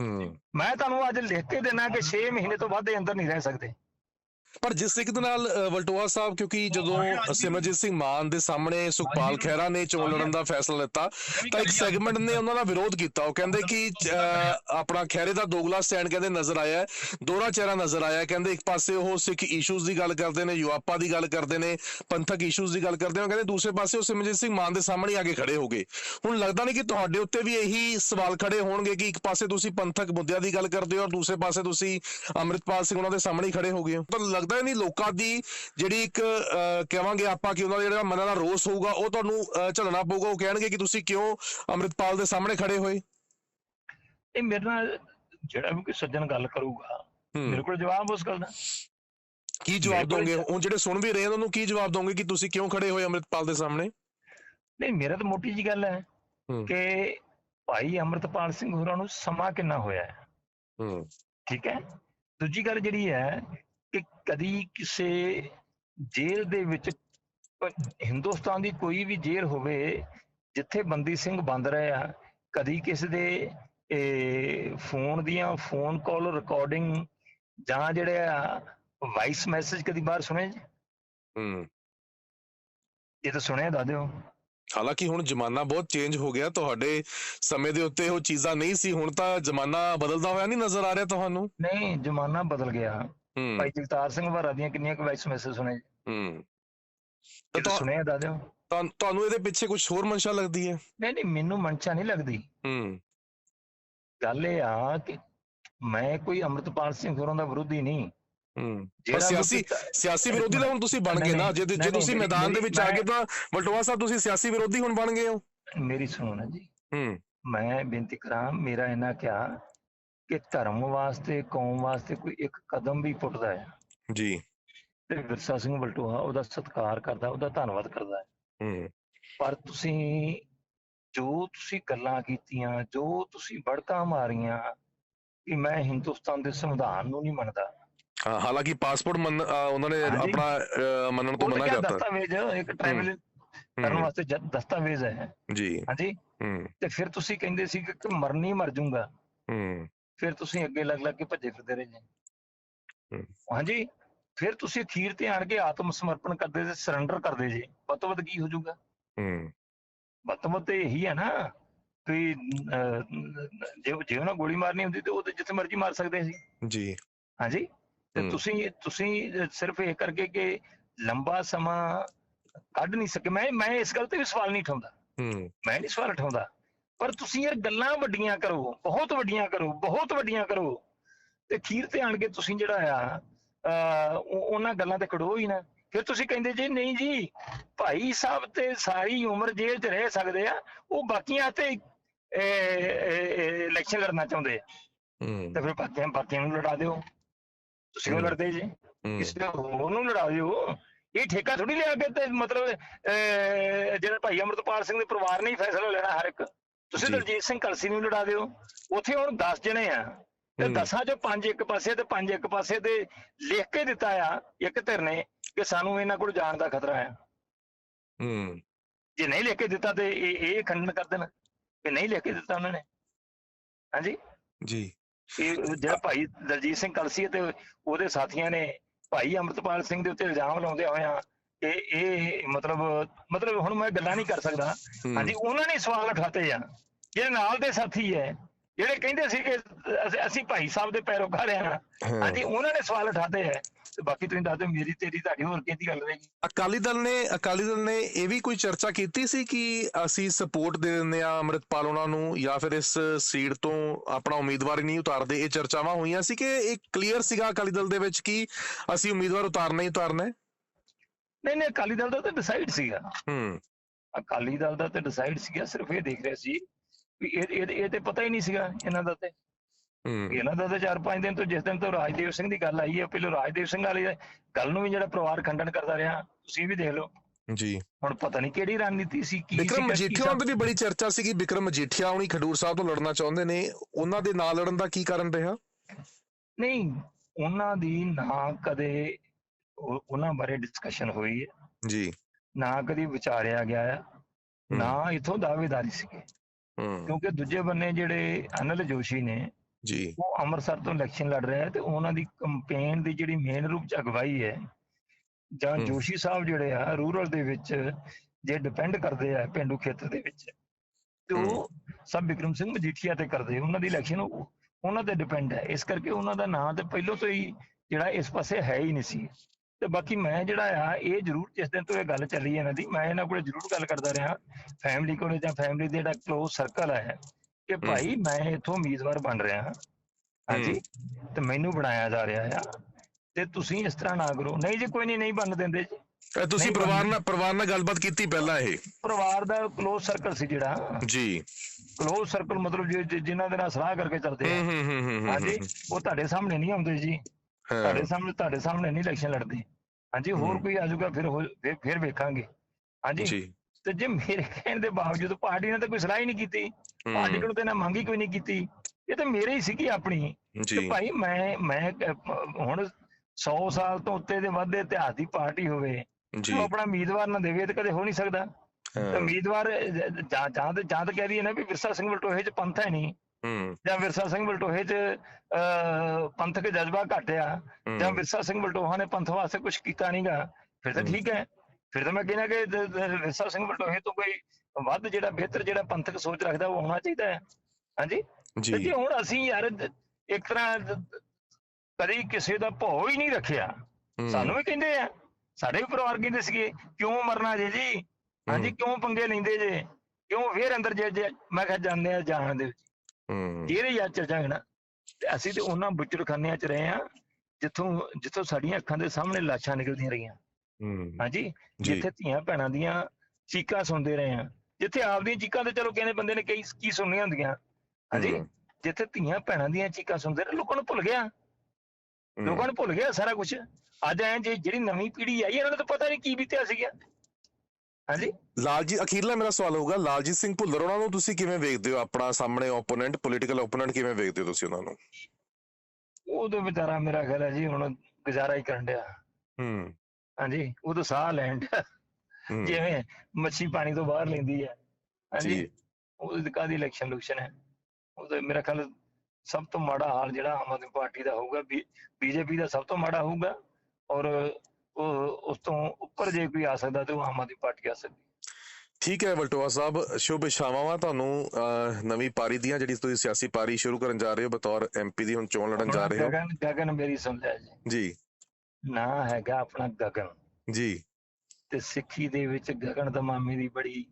ਹੂੰ। ਮੈਂ ਤੁਹਾਨੂੰ ਅੱਜ ਲਿਖ ਕੇ ਦੇਣਾ ਕਿ 6 ਮਹੀਨੇ ਤੋਂ ਵੱਧ ਅੰਦਰ ਨਹੀਂ ਰਹਿ ਸਕਦੇ। ਪਰ ਜਿਸ ਤਰੀਕੇ ਦੇ ਨਾਲ ਵਲਟੋਆ ਸਾਹਿਬ ਕਿਉਂਕਿ ਜਦੋਂ ਸਿਮਰਜੀਤ ਸਿੰਘ ਮਾਨ ਦੇ ਸਾਹਮਣੇ ਸੁਖਪਾਲ ਖਹਿਰਾ ਨੇ ਚੋਣ ਲੜਨ ਦਾ ਫੈਸਲਾ ਲਿੱਤਾ ਤਾਂ ਇੱਕ ਸੈਗਮੈਂਟ ਨੇ ਉਹਨਾਂ ਦਾ ਵਿਰੋਧ ਕੀਤਾ। ਉਹ ਕਹਿੰਦੇ ਕਿ ਆਪਣਾ ਖਹਿਰੇ ਦਾ ਦੋਗਲਾ ਸਟੈਂਡ ਕਹਿੰਦੇ ਨਜ਼ਰ ਆਇਆ ਦੋਹਰਾ ਚਿਹਰਾ ਨਜ਼ਰ ਆਇਆ। ਕਹਿੰਦੇ ਇੱਕ ਪਾਸੇ ਉਹ ਸਿੱਖ ਇਸ਼ੂਜ਼ ਦੀ ਗੱਲ ਕਰਦੇ ਨੇ ਯੁਆਪਾ ਦੀ ਗੱਲ ਕਰਦੇ ਨੇ ਪੰਥਕ ਇਸ਼ੂਜ਼ ਦੀ ਗੱਲ ਕਰਦੇ ਨੇ ਕਹਿੰਦੇ ਦੂਸਰੇ ਪਾਸੇ ਉਹ ਸਿਮਰਜੀਤ ਸਿੰਘ ਮਾਨ ਦੇ ਸਾਹਮਣੇ ਆ ਕੇ ਖੜੇ ਹੋ ਗਏ। ਹੁਣ ਲੱਗਦਾ ਨਹੀਂ ਕਿ ਤੁਹਾਡੇ ਉੱਤੇ ਵੀ ਇਹੀ ਸਵਾਲ ਖੜੇ ਹੋਣਗੇ ਕਿ ਇੱਕ ਪਾਸੇ ਤੁਸੀਂ ਪੰਥਕ ਮੁੱਦਿਆਂ ਦੀ ਗੱਲ ਕਰਦੇ ਹੋ ਔਰ ਦੂਸਰੇ ਪਾਸੇ ਤੁਸੀਂ ਅੰਮ੍ਰਿਤਪਾਲ ਸਿੰਘ ਉਹਨਾਂ ਦੇ ਸਾਹਮਣੇ ਖੜੇ ਹੋ ਗਏ ਹੋ। ਤਾਂ ਲੱਗਦਾ ਹੀ ਨਹੀਂ ਲੋਕਾਂ ਦੀ ਜਿਹੜੀ ਇੱਕ ਕਹਾਂਗੇ ਆਪਾਂ ਕਿ ਉਹਨਾਂ ਦਾ ਜਿਹੜਾ ਮਨਾਂ ਦਾ ਰੋਸ ਹੋਊਗਾ ਉਹ ਤੁਹਾਨੂੰ ਝੱਲਣਾ ਪਊਗਾ। ਉਹ ਕਹਿਣਗੇ ਕਿ ਤੁਸੀਂ ਕਿਉਂ ਅੰਮ੍ਰਿਤਪਾਲ ਦੇ ਸਾਹਮਣੇ ਖੜੇ ਹੋਏ? ਇਹ ਮੇਰੇ ਨਾਲ ਜਿਹੜਾ ਵੀ ਕੋਈ ਸੱਜਣ ਗੱਲ ਕਰੂਗਾ ਮੇਰੇ ਕੋਲ ਜਵਾਬ ਉਸ ਗੱਲ ਦਾ। ਕੀ ਜਵਾਬ ਦੋਗੇ? ਹੁਣ ਜਿਹੜੇ ਸੁਣ ਵੀ ਰਹੇ ਉਹਨਾਂ ਨੂੰ ਕੀ ਜਵਾਬ ਦੋਗੇ ਕਿ ਤੁਸੀਂ ਕਿਉਂ ਖੜੇ ਹੋਏ ਅੰਮ੍ਰਿਤਪਾਲ ਦੇ ਸਾਹਮਣੇ? ਨਹੀਂ ਮੇਰਾ ਤਾਂ ਮੋਟੀ ਜੀ ਗੱਲ ਹੈ। ਕਿ ਭਾਈ ਅਮਰਤਪਾਲ ਸਿੰਘ ਹੋਰਾਂ ਨੂੰ ਸਮਾਂ ਕਿੰਨਾ ਹੋਇਆ ਹੈ। ਹੂੰ। ਠੀਕ ਹੈ? ਦੂਜੀ ਗੱਲ ਜਿਹੜੀ ਹੈ ਕਦੀ ਕਿਸੇ ਜੇਲ੍ਹ ਦੇ ਵਿੱਚ ਹਿੰਦੁਸਤਾਨ ਦੀ ਕੋਈ ਵੀ ਜੇਲ੍ਹ ਹੋਵੇ ਜਿੱਥੇ ਬੰਦੀ ਸਿੰਘ ਬੰਦ ਰਹੇ ਆ ਕਦੀ ਕਿਸੇ ਦੇ ਇਹ ਫੋਨ ਦੀਆਂ ਫੋਨ ਕਾਲ ਰਿਕਾਰਡਿੰਗ ਜਾਂ ਜਿਹੜੇ ਆ ਵਾਇਸ ਮੈਸੇਜ ਕਦੀ ਬਾਹਰ ਸੁਣੇ ਜੀ? ਹੂੰ। ਇਹ ਤਾਂ ਸੁਣਿਆ ਦੱਸ ਦਿਓ। ਹਾਲਾਂਕਿ ਹੁਣ ਜ਼ਮਾਨਾ ਬਹੁਤ ਚੇਂਜ ਹੋ ਗਿਆ ਤੁਹਾਡੇ ਸਮੇਂ ਦੇ ਉੱਤੇ ਉਹ ਚੀਜ਼ਾਂ ਨਹੀਂ ਸੀ ਹੁਣ ਤਾਂ ਜ਼ਮਾਨਾ ਬਦਲਦਾ ਹੋਇਆ ਨਹੀਂ ਨਜ਼ਰ ਆ ਰਿਹਾ ਤੁਹਾਨੂੰ? ਨਹੀਂ ਜ਼ਮਾਨਾ ਬਦਲ ਗਿਆ। ਭਾਈ ਜਗਤਾਰ ਸਿੰਘ ਵਰਾ ਦੀਆਂ ਕਿੰਨੀਆਂ ਕੁ ਵਾਇਸ ਮੈਸੇਜ ਸੁਣੇ ਜੀ? ਹੂੰ। ਤਾਂ ਸੁਣਿਆ ਦੱਸ ਦਿਓ? ਤੁਹਾਨੂੰ ਇਹਦੇ ਪਿੱਛੇ ਕੁਝ ਹੋਰ ਮਨਸ਼ਾ ਲੱਗਦੀ ਹੈ? ਨਹੀਂ ਨਹੀਂ ਮੈਨੂੰ ਮਨਸ਼ਾ ਨਹੀਂ ਲੱਗਦੀ। ਹੂੰ। ਗੱਲ ਇਹ ਆ ਕਿ ਮੈਂ ਕੋਈ ਅੰਮ੍ਰਿਤਪਾਲ ਸਿੰਘ ਹੋਰਾਂ ਦਾ ਵਿਰੋਧੀ ਨਹੀਂ। ਹੂੰ। ਸਿਆਸੀ ਸਿਆਸੀ ਵਿਰੋਧੀ ਤਾਂ ਹੁਣ ਤੁਸੀਂ ਬਣ ਗਏ ਨਾ। ਜੇ ਜੇ ਤੁਸੀਂ ਮੈਦਾਨ ਦੇ ਵਿੱਚ ਆ ਗਏ ਤਾਂ ਬਲਟੋਆ ਸਾਹਿਬ ਤੁਸੀਂ ਸਿਆਸੀ ਵਿਰੋਧੀ ਹੁਣ ਬਣ ਗਏ ਹੋ। ਮੇਰੀ ਸੁਣੋ ਨਾ ਜੀ। ਹੂੰ। ਮੈਂ ਬੇਨਤੀ ਕਰਾਂ ਮੇਰਾ ਇਹਨਾਂ ਕਿਹਾ ਕਿ ਧਰਮ ਵਾਸਤੇ ਕੌਮ ਵਾਸਤੇ ਕੋਈ ਇੱਕ ਕਦਮ ਵੀ ਪੁੱਟਦਾ ਹੈ। ਜੀ। ਤੇ ਵਿਰਸਾ ਸਿੰਘ ਬਲਟੋਆ ਉਹਦਾ ਸਤਿਕਾਰ ਕਰਦਾ ਉਹਦਾ ਧੰਨਵਾਦ ਕਰਦਾ ਹੈ। ਹੂੰ। ਪਰ ਤੁਸੀਂ ਜੋ ਤੁਸੀਂ ਗੱਲਾਂ ਕੀਤੀਆਂ ਜੋ ਤੁਸੀਂ ਬੜਕਾਂ ਮਾਰੀਆਂ ਕਿ ਮੈਂ ਹਿੰਦੁਸਤਾਨ ਦੇ ਸੰਵਿਧਾਨ ਨੂੰ ਨਹੀਂ ਮੰਨਦਾ। ਹਾਲਾਂਕਿ ਪਾਸਪੋਰਟ ਮੰਨ ਉਹਨਾਂ ਨੇ। ਆਪਣਾ ਮੰਨਣ ਤੋਂ ਮਨਾ ਕਰਤਾ। ਦਸਤਾਵੇਜ਼? ਇੱਕ ਟਰੈਵਲ ਕਰਨ ਵਾਸਤੇ ਦਸਤਾਵੇਜ਼ ਹੈ। ਜੀ। ਹਾਂਜੀ। ਤੇ ਫਿਰ ਤੁਸੀਂ ਕਹਿੰਦੇ ਸੀ ਕਿ ਮਰਨੀ ਮਰ ਜਾਊਂਗਾ ਹੂੰ। ਫਿਰ ਤੁਸੀਂ ਅੱਗੇ ਲੱਗ ਲੱਗ ਕੇ ਭੱਜੇ ਫਿਰਦੇ ਰਹੇ ਜੀ। ਹੂੰ। ਹਾਂਜੀ ਫਿਰ ਤੁਸੀਂ ਅਖੀਰ ਤੇ ਆਣ ਕੇ ਆਤਮ ਸਮਰਪਣ ਕਰਦੇ ਤੇ ਸਰੈਂਡਰ ਕਰਦੇ ਜੀ। ਵੱਧ ਤੋਂ ਵੱਧ ਕੀ ਹੋ ਜਾਊਗਾ? ਹੂੰ। ਵੱਧ ਤੋਂ ਇਹੀ ਹੈ ਨਾ ਕਿ ਜੇ ਜੇ ਉਹਨਾਂ ਗੋਲੀ ਮਾਰਨੀ ਹੁੰਦੀ ਤੇ ਉਹ ਤੇ ਜਿੱਥੇ ਮਰਜ਼ੀ ਮਾਰ ਸਕਦੇ ਸੀ। ਜੀ। ਹਾਂਜੀ? ਤੇ। ਤੁਸੀਂ ਤੁਸੀਂ ਸਿਰਫ ਇਹ ਕਰਕੇ ਕਿ ਲੰਬਾ ਸਮਾਂ ਕੱਢ ਨਹੀਂ ਸਕੇ। ਮੈਂ ਮੈਂ ਇਸ ਗੱਲ ਤੇ ਵੀ ਸਵਾਲ ਨਹੀਂ ਉਠਾਉਂਦਾ। ਹੂੰ। ਮੈਂ ਨਹੀਂ ਸਵਾਲ ਉਠਾਉਂਦਾ। ਪਰ ਤੁਸੀਂ ਇਹ ਗੱਲਾਂ ਵੱਡੀਆਂ ਕਰੋ ਬਹੁਤ ਵੱਡੀਆਂ ਕਰੋ ਬਹੁਤ ਵੱਡੀਆਂ ਕਰੋ। ਤੇ ਖੀਰ ਤੇ ਆਣ ਕੇ ਤੁਸੀਂ ਜਿਹੜਾ ਆ ਉਹ- ਉਹਨਾਂ ਗੱਲਾਂ ਤੇ ਖੜੋ ਹੀ ਨਾ। ਫਿਰ ਤੁਸੀਂ ਕਹਿੰਦੇ ਜੀ ਨਹੀਂ ਜੀ ਭਾਈ ਸਾਹਿਬ ਤੇ ਸਾਰੀ ਉਮਰ ਜੇਲ੍ਹ 'ਚ ਰਹਿ ਸਕਦੇ ਆ ਉਹ ਬਾਕੀਆਂ ਤੇ ਇਲੈਕਸ਼ਨ ਲੜਨਾ ਚਾਹੁੰਦੇ ਆ। ਹੂੰ। ਤੇ ਫਿਰ ਬਾਕੀਆਂ ਬਾਕੀਆਂ ਨੂੰ ਲੜਾ ਦਿਓ। ਤੁਸੀਂ ਕਿਉਂ ਹੂੰ। ਲੜਦੇ ਜੀ? ਕਿਸੇ ਹੋਰ ਨੂੰ ਲੜਾ ਦਿਓ। ਇਹ ਠੇਕਾ ਥੋੜੀ ਲਿਆ ਕੇ ਤੇ ਮਤਲਬ ਜਿਹੜਾ ਭਾਈ ਅਮਰਤਪਾਲ ਸਿੰਘ ਦੇ ਪਰਿਵਾਰ ਨੇ ਹੀ ਫੈਸਲਾ ਲੈਣਾ ਹਰ ਇੱਕ। ਤੁਸੀਂ। ਦਲਜੀਤ ਸਿੰਘ ਕਲਸੀ ਨੂੰ ਲੜਾ ਦਿਓ। ਉੱਥੇ ਹੁਣ 10 ਜਣੇ ਆ। ਤੇ ਹੂੰ। ਦਸਾਂ ਚੋਂ ਪੰਜ ਇੱਕ ਪਾਸੇ ਤੇ ਪੰਜ ਇੱਕ ਪਾਸੇ ਤੇ ਲਿਖ ਕੇ ਦਿੱਤਾ ਆ ਇੱਕ ਧਿਰ ਨੇ ਕਿ ਸਾਨੂੰ ਇਹਨਾਂ ਕੋਲ ਜਾਣ ਦਾ ਖਤਰਾ ਆ। ਹੂੰ। ਜੇ ਨਹੀਂ ਲਿਖ ਕੇ ਦਿੱਤਾ ਤੇ ਇਹ ਇਹ ਖੰਡਨ ਕਰ ਦੇਣ ਕਿ ਨਹੀਂ ਲਿਖ ਕੇ ਦਿੱਤਾ ਉਹਨਾਂ ਨੇ। ਹਾਂਜੀ? ਜੀ। ਇਹ ਜਿਹੜਾ ਭਾਈ ਦਲਜੀਤ ਸਿੰਘ ਕਲਸੀ ਤੇ ਉਹਦੇ ਸਾਥੀਆਂ ਨੇ ਭਾਈ ਅਮਰਤਪਾਲ ਸਿੰਘ ਦੇ ਉੱਤੇ ਇਲਜ਼ਾਮ ਲਾਉਂਦੇ ਹੋਇਆ ਕਿ ਇਹ ਮਤਲਬ ਮਤਲਬ ਹੁਣ ਮੈਂ ਗੱਲਾਂ ਨਹੀਂ ਕਰ ਸਕਦਾ। ਹਾਂਜੀ ਉਹਨਾਂ ਨੇ ਸਵਾਲ ਉਠਾਤੇ ਆ। ਜਿਹੜੇ ਨਾਲ ਦੇ ਸਾਥੀ ਹੈ ਜਿਹੜੇ ਕਹਿੰਦੇ ਸੀ ਕਿ ਅਸੀਂ- ਭਾਈ ਸਾਹਿਬ ਦੇ ਪੈਰੋਕਾਰ ਆ। ਹਾਂਜੀ ਉਹਨਾਂ ਨੇ ਸਵਾਲ ਉਠਾਤੇ ਹੈ ਤੇ ਬਾਕੀ ਤੁਸੀਂ ਦੱਸ ਦਿਓ ਮੇਰੀ ਤੇਰੀ ਤੁਹਾਡੀ ਹੋਰ ਕਿਹਦੀ ਗੱਲ ਰਹੇਗੀ? ਅਕਾਲੀ ਦਲ ਨੇ ਅਕਾਲੀ ਦਲ ਨੇ ਇਹ ਵੀ ਕੋਈ ਚਰਚਾ ਕੀਤੀ ਸੀ ਕਿ ਅਸੀਂ ਸਪੋਰਟ ਦੇ ਦਿੰਦੇ ਆ ਅੰਮ੍ਰਿਤਪਾਲ ਉਹਨਾਂ ਨੂੰ ਜਾਂ ਫਿਰ ਇਸ ਸੀਟ ਤੋਂ ਆਪਣਾ ਉਮੀਦਵਾਰ ਹੀ ਨਹੀਂ ਉਤਾਰਦੇ? ਇਹ ਚਰਚਾਵਾਂ ਹੋਈਆਂ ਸੀ ਕਿ ਇਹ ਕਲੀਅਰ ਸੀਗਾ ਅਕਾਲੀ ਦਲ ਦੇ ਵਿੱਚ ਕਿ ਅਸੀਂ ਉਮੀਦਵਾਰ ਉਤਾਰਨਾ ਹੀ ਉਤਾਰਨਾ ਹੈ? ਨਹੀਂ ਨਹੀਂ ਅਕਾਲੀ ਦਲ ਦਾ ਤਾਂ ਡਿਸਾਈਡ ਸੀਗਾ। ਹੂੰ। ਅਕਾਲੀ ਦਲ ਦਾ ਤੇ ਡਿਸਾਈਡ ਸੀਗਾ ਸਿਰਫ ਇਹ ਦੇਖ ਰਿਹਾ ਸੀ ਵੀ ਇਹ ਇਹ ਇਹ ਤੇ ਪਤਾ ਹੀ ਨਹੀਂ ਸੀਗਾ ਇਹਨਾਂ ਦਾ ਤੇ। ਹੂੰ। ਇਹਨਾਂ ਦਾ ਤਾਂ ਚਾਰ ਪੰਜ ਦਿਨ ਤੋਂ ਜਿਸ ਦਿਨ ਤੋਂ ਰਾਜਦੇਵ ਸਿੰਘ ਦੀ ਗੱਲ ਆਈ ਹੈ ਪਹਿਲਾਂ ਰਾਜਦੇਵ ਸਿੰਘ ਵਾਲੀ ਗੱਲ ਨੂੰ ਵੀ ਜਿਹੜਾ ਪਰਿਵਾਰ ਖੰਡਨ ਕਰਦਾ ਰਿਹਾ ਤੁਸੀਂ ਵੀ ਦੇਖ ਲਓ। ਜੀ। ਹੁਣ ਪਤਾ ਨਹੀਂ ਕਿਹੜੀ ਰਣਨੀਤੀ ਸੀ ਕੀ ਵਿਕਰਮ ਮਜੀਠੀਆ ਦੀ ਵੀ ਬੜੀ ਚਰਚਾ ਸੀ ਕਿ ਵਿਕਰਮ ਮਜੀਠੀਆ ਹੁਣੀ ਖਡੂਰ ਸਾਹਿਬ ਤੋਂ ਲੜਨਾ ਚਾਹੁੰਦੇ ਨੇ ਉਹਨਾਂ ਦੇ ਨਾਲ ਲੜਨ ਦਾ ਕੀ ਕਾਰਨ ਰਿਹਾ? ਨਹੀਂ ਉਹਨਾਂ ਦੀ ਨਾ ਕਦੇ ਉਹਨਾਂ ਬਾਰੇ ਡਿਸਕਸ਼ਨ ਹੋਈ ਹੈ। ਜੀ। ਨਾ ਕਦੀ ਵਿਚਾਰਿਆ ਗਿਆ ਹੈ ਨਾ ਇਥੋਂ ਦਾਅਵੇਦਾਰੀ ਸੀਗੇ। ਕਿਉਂਕਿ ਦੂਜੇ ਬੰਨੇ ਜਿਹੜੇ ਅਨਿਲ ਜੋਸ਼ੀ ਨੇ ਜੀ। ਉਹ ਅੰਮ੍ਰਿਤਸਰ ਤੋਂ ਇਲੈਕਸ਼ਨ ਲੜ ਰਿਹਾ ਹੈ ਤੇ ਉਹਨਾਂ ਦੀ ਕੰਪੇਨ ਦੀ ਜਿਹੜੀ ਮੇਨ ਰੂਪ ਚ ਅਗਵਾਈ ਹੈ ਜਾਂ। ਜੋਸ਼ੀ ਸਾਹਿਬ ਜਿਹੜੇ ਆ ਰੂਰਲ ਦੇ ਵਿੱਚ ਜੇ ਡਿਪੈਂਡ ਕਰਦੇ ਆ ਪਿੰਡੂ ਖੇਤਰ ਦੇ ਵਿੱਚ ਤੇ ਉਹ ਸਭ ਵਿਕਰਮ ਸਿੰਘ ਮਜੀਠੀਆ ਤੇ ਕਰਦੇ ਉਹਨਾਂ ਦੀ ਇਲੈਕਸ਼ਨ ਉਹਨਾਂ ਤੇ ਡਿਪੈਂਡ ਹੈ। ਇਸ ਕਰਕੇ ਉਹਨਾਂ ਦਾ ਨਾਂ ਤੇ ਪਹਿਲਾਂ ਤੋਂ ਹੀ ਜਿਹੜਾ ਇਸ ਪਾਸੇ ਹੈ ਹੀ ਨਹੀਂ ਸੀ। ਤੇ ਬਾਕੀ ਮੈਂ ਜਿਹੜਾ ਆ ਇਹ ਜ਼ਰੂਰ ਜਿਸ ਦਿਨ ਤੋਂ ਇਹ ਗੱਲ ਚੱਲੀ ਇਹਨਾਂ ਦੀ ਮੈਂ ਇਹਨਾਂ ਕੋਲੇ ਜ਼ਰੂਰ ਗੱਲ ਕਰਦਾ ਰਿਹਾ ਫੈਮਿਲੀ ਕੋਲੇ ਜਾਂ ਫੈਮਿਲੀ ਦੇ ਜਿਹੜਾ ਕਲੋਜ਼ ਸਰਕਲ ਹੈ ਕਿ ਭਾਈ ਮੈਂ ਇੱਥੋਂ ਉਮੀਦਵਾਰ ਬਣ ਰਿਹਾ ਹਾਂ। ਹਾਂਜੀ ਤੇ ਮੈਨੂੰ ਬਣਾਇਆ ਜਾ ਰਿਹਾ ਆ ਤੇ ਤੁਸੀਂ ਇਸ ਤਰ੍ਹਾਂ ਨਾ ਕਰੋ। ਨਹੀਂ ਜੀ ਕੋਈ ਨਹੀਂ ਨਹੀਂ ਬਣ ਦਿੰਦੇ ਜੀ। ਤੁਸੀਂ ਪਰਿਵਾਰ ਨਾਲ ਪਰਿਵਾਰ ਨਾਲ ਗੱਲਬਾਤ ਕੀਤੀ ਪਹਿਲਾਂ ਇਹ? ਪਰਿਵਾਰ ਦਾ ਕਲੋਜ਼ ਸਰਕਲ ਸੀ ਜਿਹੜਾ। ਜੀ। ਕਲੋਜ਼ ਸਰਕਲ ਮਤਲਬ ਜਿ- ਜਿ- ਜਿਨ੍ਹਾਂ ਦੇ ਨਾਲ ਸਲਾਹ ਕਰਕੇ ਚੱਲਦੇ ਆ। ਹਾਂਜੀ ਉਹ ਤੁਹਾਡੇ ਸਾਹਮਣੇ ਨਹੀਂ ਆਉਂਦੇ ਜੀ। ਤੁਹਾਡੇ ਸਾਹਮਣੇ ਤੁਹਾਡੇ ਸਾਹਮਣੇ ਨਹੀਂ ਇਲੈਕਸ਼ਨ ਲੜਦੇ। ਹਾਂਜੀ ਹੋਰ। ਕੋਈ ਆ ਜਾਊਗਾ ਫਿਰ ਹੋ- ਫਿਰ- ਵੇਖਾਂਗੇ। ਹਾਂਜੀ ਤੇ ਜੇ ਮੇਰੇ ਕਹਿਣ ਦੇ ਬਾਵਜੂਦ ਪਾਰਟੀ ਨੇ ਤਾਂ ਕੋਈ ਸਲਾਹ ਹੀ ਨਹੀਂ ਕੀਤੀ। ਪਾਰਟੀ ਹੂੰ, ਕੋਲ ਤਾਂ ਨਾ ਮੰਗੀ ਕੋਈ ਨਹੀਂ ਕੀਤੀ। ਇਹ ਤਾਂ ਮੇਰੇ ਹੀ ਸੀਗੀ ਆਪਣੀ। ਜੀ। ਭਾਈ ਮੈਂ ਮੈਂ ਹੁਣ 100 ਸਾਲ ਤੋਂ ਉੱਤੇ ਦੇ ਵੱਧ ਇਤਿਹਾਸ ਦੀ ਪਾਰਟੀ ਹੋਵੇ ਜੀ। ਉਹ ਆਪਣਾ ਉਮੀਦਵਾਰ ਨਾ ਦੇਵੇ ਤੇ ਕਦੇ ਹੋ ਨਹੀਂ ਸਕਦਾ। ਤੇ ਹਾਂ, ਉਮੀਦਵਾਰ ਜ- ਜਾਂ ਤੇ ਜਾਂ ਤਾਂ ਕਹਿ ਦਈਏ ਨਾ ਵੀ ਵਿਰਸਾ ਸਿੰਘ ਵਲਟੋਹੇ ਚ ਪੰਥ ਹੈ ਨਹੀਂ। ਹੂੰ ਜਾਂ ਵਿਰਸਾ ਸਿੰਘ ਵਲਟੋਹੇ ਚ ਪੰਥਕ ਜਜ਼ਬਾ ਘਟਿਆ ਜਾਂ ਵਿਰਸਾ ਸਿੰਘ ਵਲਟੋਹਾ ਨੇ ਪੰਥ ਵਾਸਤੇ ਕੁਝ ਕੀਤਾ ਨਹੀਂਗਾ ਫਿਰ ਤਾਂ। ਠੀਕ ਹੈ। ਫਿਰ ਤਾਂ ਮੈਂ ਕਹਿੰਦਾ ਕਿ ਵਿਰਸਾ ਸਿੰਘ ਵਲਟੋਹੇ ਤੋਂ ਕੋਈ ਵੱਧ ਜਿਹੜਾ ਬਿਹਤਰ ਜਿਹੜਾ ਪੰਥਕ ਸੋਚ ਰੱਖਦਾ ਉਹ ਹੋਣਾ ਚਾਹੀਦਾ ਹੈ। ਹਾਂਜੀ? ਜੀ। ਜੇ ਹੁਣ ਅਸੀਂ ਯਾਰ ਇੱਕ ਤਰ੍ਹਾਂ ਕਦੀ ਕਿਸੇ ਦਾ ਭੌ ਹੀ ਨਹੀਂ ਰੱਖਿਆ ਸਾਨੂੰ ਵੀ ਕਹਿੰਦੇ ਆ ਸਾਡੇ ਵੀ ਪਰਿਵਾਰ ਕਹਿੰਦੇ ਸੀਗੇ ਕਿਉਂ ਮਰਨਾ ਜੇ ਜੀ? ਹਾਂਜੀ। ਕਿਉਂ ਪੰਗੇ ਲੈਂਦੇ ਜੇ? ਕਿਉਂ ਫੇਰ ਅੰਦਰ ਜੇ ਜੇ ਮੈਂ ਕਿਹਾ ਜਾਂਦੇ ਆ ਜਾਣ ਦੇ ਵਿੱਚ। ਇਹਦੇ ਯਾਦ ਚੱਲ ਜਾਣਾ ਤੇ ਅਸੀਂ ਤੇ ਉਹਨਾਂ ਬੁੱਚੜਖਾਨਿਆਂ ਚ ਰਹੇ ਆ ਜਿੱਥੋਂ ਜਿੱਥੋਂ ਸਾਡੀਆਂ ਅੱਖਾਂ ਦੇ ਸਾਹਮਣੇ ਲਾਸ਼ਾਂ ਨਿਕਲਦੀਆਂ ਰਹੀਆਂ। ਹਾਂਜੀ? ਜਿੱਥੇ ਧੀਆਂ ਭੈਣਾਂ ਦੀਆਂ ਚੀਕਾਂ ਸੁਣਦੇ ਰਹੇ ਆ ਜਿੱਥੇ ਆਪਦੀਆਂ ਚੀਕਾਂ ਤੇ ਚਲੋ ਕਹਿੰਦੇ ਬੰਦੇ ਨੇ ਕਈ ਕੀ ਸੁਣਨੀਆਂ ਹੁੰਦੀਆਂ। ਹਾਂਜੀ? ਜਿੱਥੇ ਧੀਆਂ ਭੈਣਾਂ ਦੀਆਂ ਚੀਕਾਂ ਸੁਣਦੇ ਰਹੇ ਲੋਕਾਂ ਨੂੰ ਭੁੱਲ ਗਿਆ। ਲੋਕਾਂ ਨੂੰ ਭੁੱਲ ਗਿਆ ਸਾਰਾ ਕੁਝ ਅੱਜ ਐ ਜਿਹੜੀ ਨਵੀਂ ਪੀੜ੍ਹੀ ਆਈ ਇਹਨਾਂ ਨੂੰ ਤਾਂ ਪਤਾ ਨਹੀਂ ਕੀ ਬੀਤਿਆ ਸੀਗਾ। ਹਾਂਜੀ? ਲਾਲਜੀਤ ਅਖੀਰਲਾ ਮੇਰਾ ਸਵਾਲ ਹੋਊਗਾ। ਲਾਲਜੀਤ ਸਿੰਘ ਭੁੱਲਰ ਉਹਨਾਂ ਨੂੰ ਤੁਸੀਂ ਕਿਵੇਂ ਵੇਖਦੇ ਹੋ? ਆਪਣਾ ਸਾਹਮਣੇ ਓਪੋਨੈਂਟ ਪੋਲੀਟੀਕਲ ਓਪੋਨੈਂਟ ਕਿਵੇਂ ਵੇਖਦੇ ਹੋ ਤੁਸੀਂ ਉਹਨਾਂ ਨੂੰ? ਉਦੋਂ ਵਿਚਾਰਾ ਮੇਰਾ ਖਿਆਲ ਹੈ ਜੀ ਹੁਣ ਗੁਜ਼ਾਰਾ ਹੀ ਕਰਨ ਡਿਆ। ਹੂੰ। ਹਾਂਜੀ ਉਹ ਤਾਂ ਸਾਹ ਲੈਣ ਜਿਵੇਂ ਮੱਛੀ ਪਾਣੀ ਤੋਂ ਬਾਹਰ ਲੈਂਦੀ ਹੈ। ਹਾਂਜੀ ਉਹਦੀ ਕਾਦੀ ਇਲੈਕਸ਼ਨ ਲੁਕਸ਼ਨ ਹੈ? ਉਹ ਤਾਂ ਮੇਰਾ ਖਿਆਲ ਸਭ ਤੋਂ ਮਾੜਾ ਹਾਲ ਜਿਹੜਾ ਆਮ ਆਦਮੀ ਪਾਰਟੀ ਦਾ ਹੋਊਗਾ ਬੀਜੇਪੀ ਦਾ ਸਭ ਤੋਂ ਮਾੜਾ ਹੋਊਗਾ। ਔਰ ਉਸ ਤੋਂ ਉੱਪਰ ਜੇ ਕੋਈ ਆ ਸਕਦਾ ਤੇ ਉਹ ਆਮ ਆਦਮੀ ਪਾਰਟੀ ਆ ਸਕਦੀ। ਠੀਕ ਹੈ ਵਲਟੋਆ ਸਾਹਿਬ ਸ਼ੁਭ ਇਛਾਵਾਂ ਤੁਹਾਨੂੰ ਨਵੀਂ ਪਾਰੀ ਦੀਆਂ ਜਿਹੜੀ ਤੁਸੀਂ ਸਿਆਸੀ ਪਾਰੀ ਸ਼ੁਰੂ ਕਰਨ ਜਾ ਰਹੇ ਹੋ ਬਤੌਰ ਐਮਪੀ ਦੀ ਹੁਣ ਚੋਣ ਲੜਨ ਜਾ ਰਹੇ ਹੋ। ਗਗਨ ਗਗਨ ਮੇਰੀ ਸੁਣ ਲਿਆ ਜੀ। ਜੀ। ਨਾਂ ਹੈਗਾ ਆਪਣਾ ਗਗਨ। ਜੀ। ਤੇ ਸਿੱਖੀ ਦੇ ਵਿੱਚ ਗਗਨ ਦਮਾਮੇ ਦੀ ਬੜੀ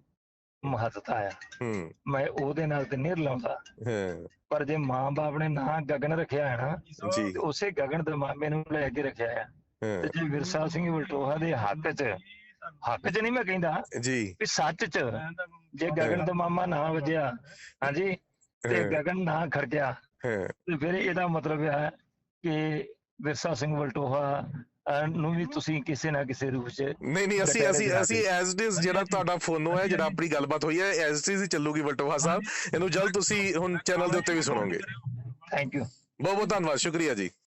ਮਹੱਤਤਾ ਆ। ਹੂੰ। ਮੈਂ ਉਹਦੇ ਨਾਲ ਤੇ ਨਹੀਂ ਲਾਉਂਦਾ। ਹਾਂ, ਪਰ ਜੇ ਮਾਂ-ਬਾਪ ਨੇ ਨਾਂ ਗਗਨ ਰੱਖਿਆ ਹੈ ਨਾ ਜੀ। ਉਸੇ ਗਗਨ ਦਮਾਮੇ ਨੂੰ ਲੈ ਕੇ ਰੱਖਿਆ ਹੈ ਤੇ ਜੇ ਵਿਰਸਾ ਸਿੰਘ ਵਲਟੋਹਾ ਦੇ ਹੱਕ 'ਚ ਹੱਕ 'ਚ ਨਹੀਂ ਮੈਂ ਕਹਿੰਦਾ ਜੀ। ਵੀ ਸੱਚ 'ਚ ਜੇ ਗਗਨ ਦਮਾਮਾ ਨਾ ਵਜਿਆ ਹਾਂਜੀ ਤੇ ਗਗਨ ਨਾ ਖੜਕਿਆ ਹਾਂ, ਤੇ ਫਿਰ ਇਹਦਾ ਮਤਲਬ ਇਹ ਹੈ ਕਿ ਵਿਰਸਾ ਸਿੰਘ ਵਲਟੋਹਾ ਨੂੰ ਵੀ ਤੁਸੀਂ ਕਿਸੇ ਨਾ ਕਿਸੇ ਰੂਪ 'ਚ ਨਹੀਂ ਨਹੀਂ ਅਸੀਂ ਅਸੀਂ ਅਸੀਂ ਐਜ਼ ਇਟ ਇਜ਼ ਜਿਹੜਾ ਤੁਹਾਡਾ ਫੋਨੋ ਹੈ ਜਿਹੜਾ ਆਪਣੀ ਗੱਲਬਾਤ ਹੋਈ ਹੈ ਐਜ਼ ਇਟ ਇਜ਼ ਹੀ ਚੱਲੂਗੀ ਵਲਟੋਹਾ ਸਾਹਿਬ। ਇਹਨੂੰ ਜਲਦ ਤੁਸੀਂ ਹੁਣ ਚੈਨਲ ਦੇ ਉੱਤੇ ਵੀ ਸੁਣੋਗੇ। ਥੈਂਕ ਯੂ ਬਹੁਤ ਬਹੁਤ ਧੰਨਵਾਦ ਸ਼ੁਕਰੀਆ ਜੀ।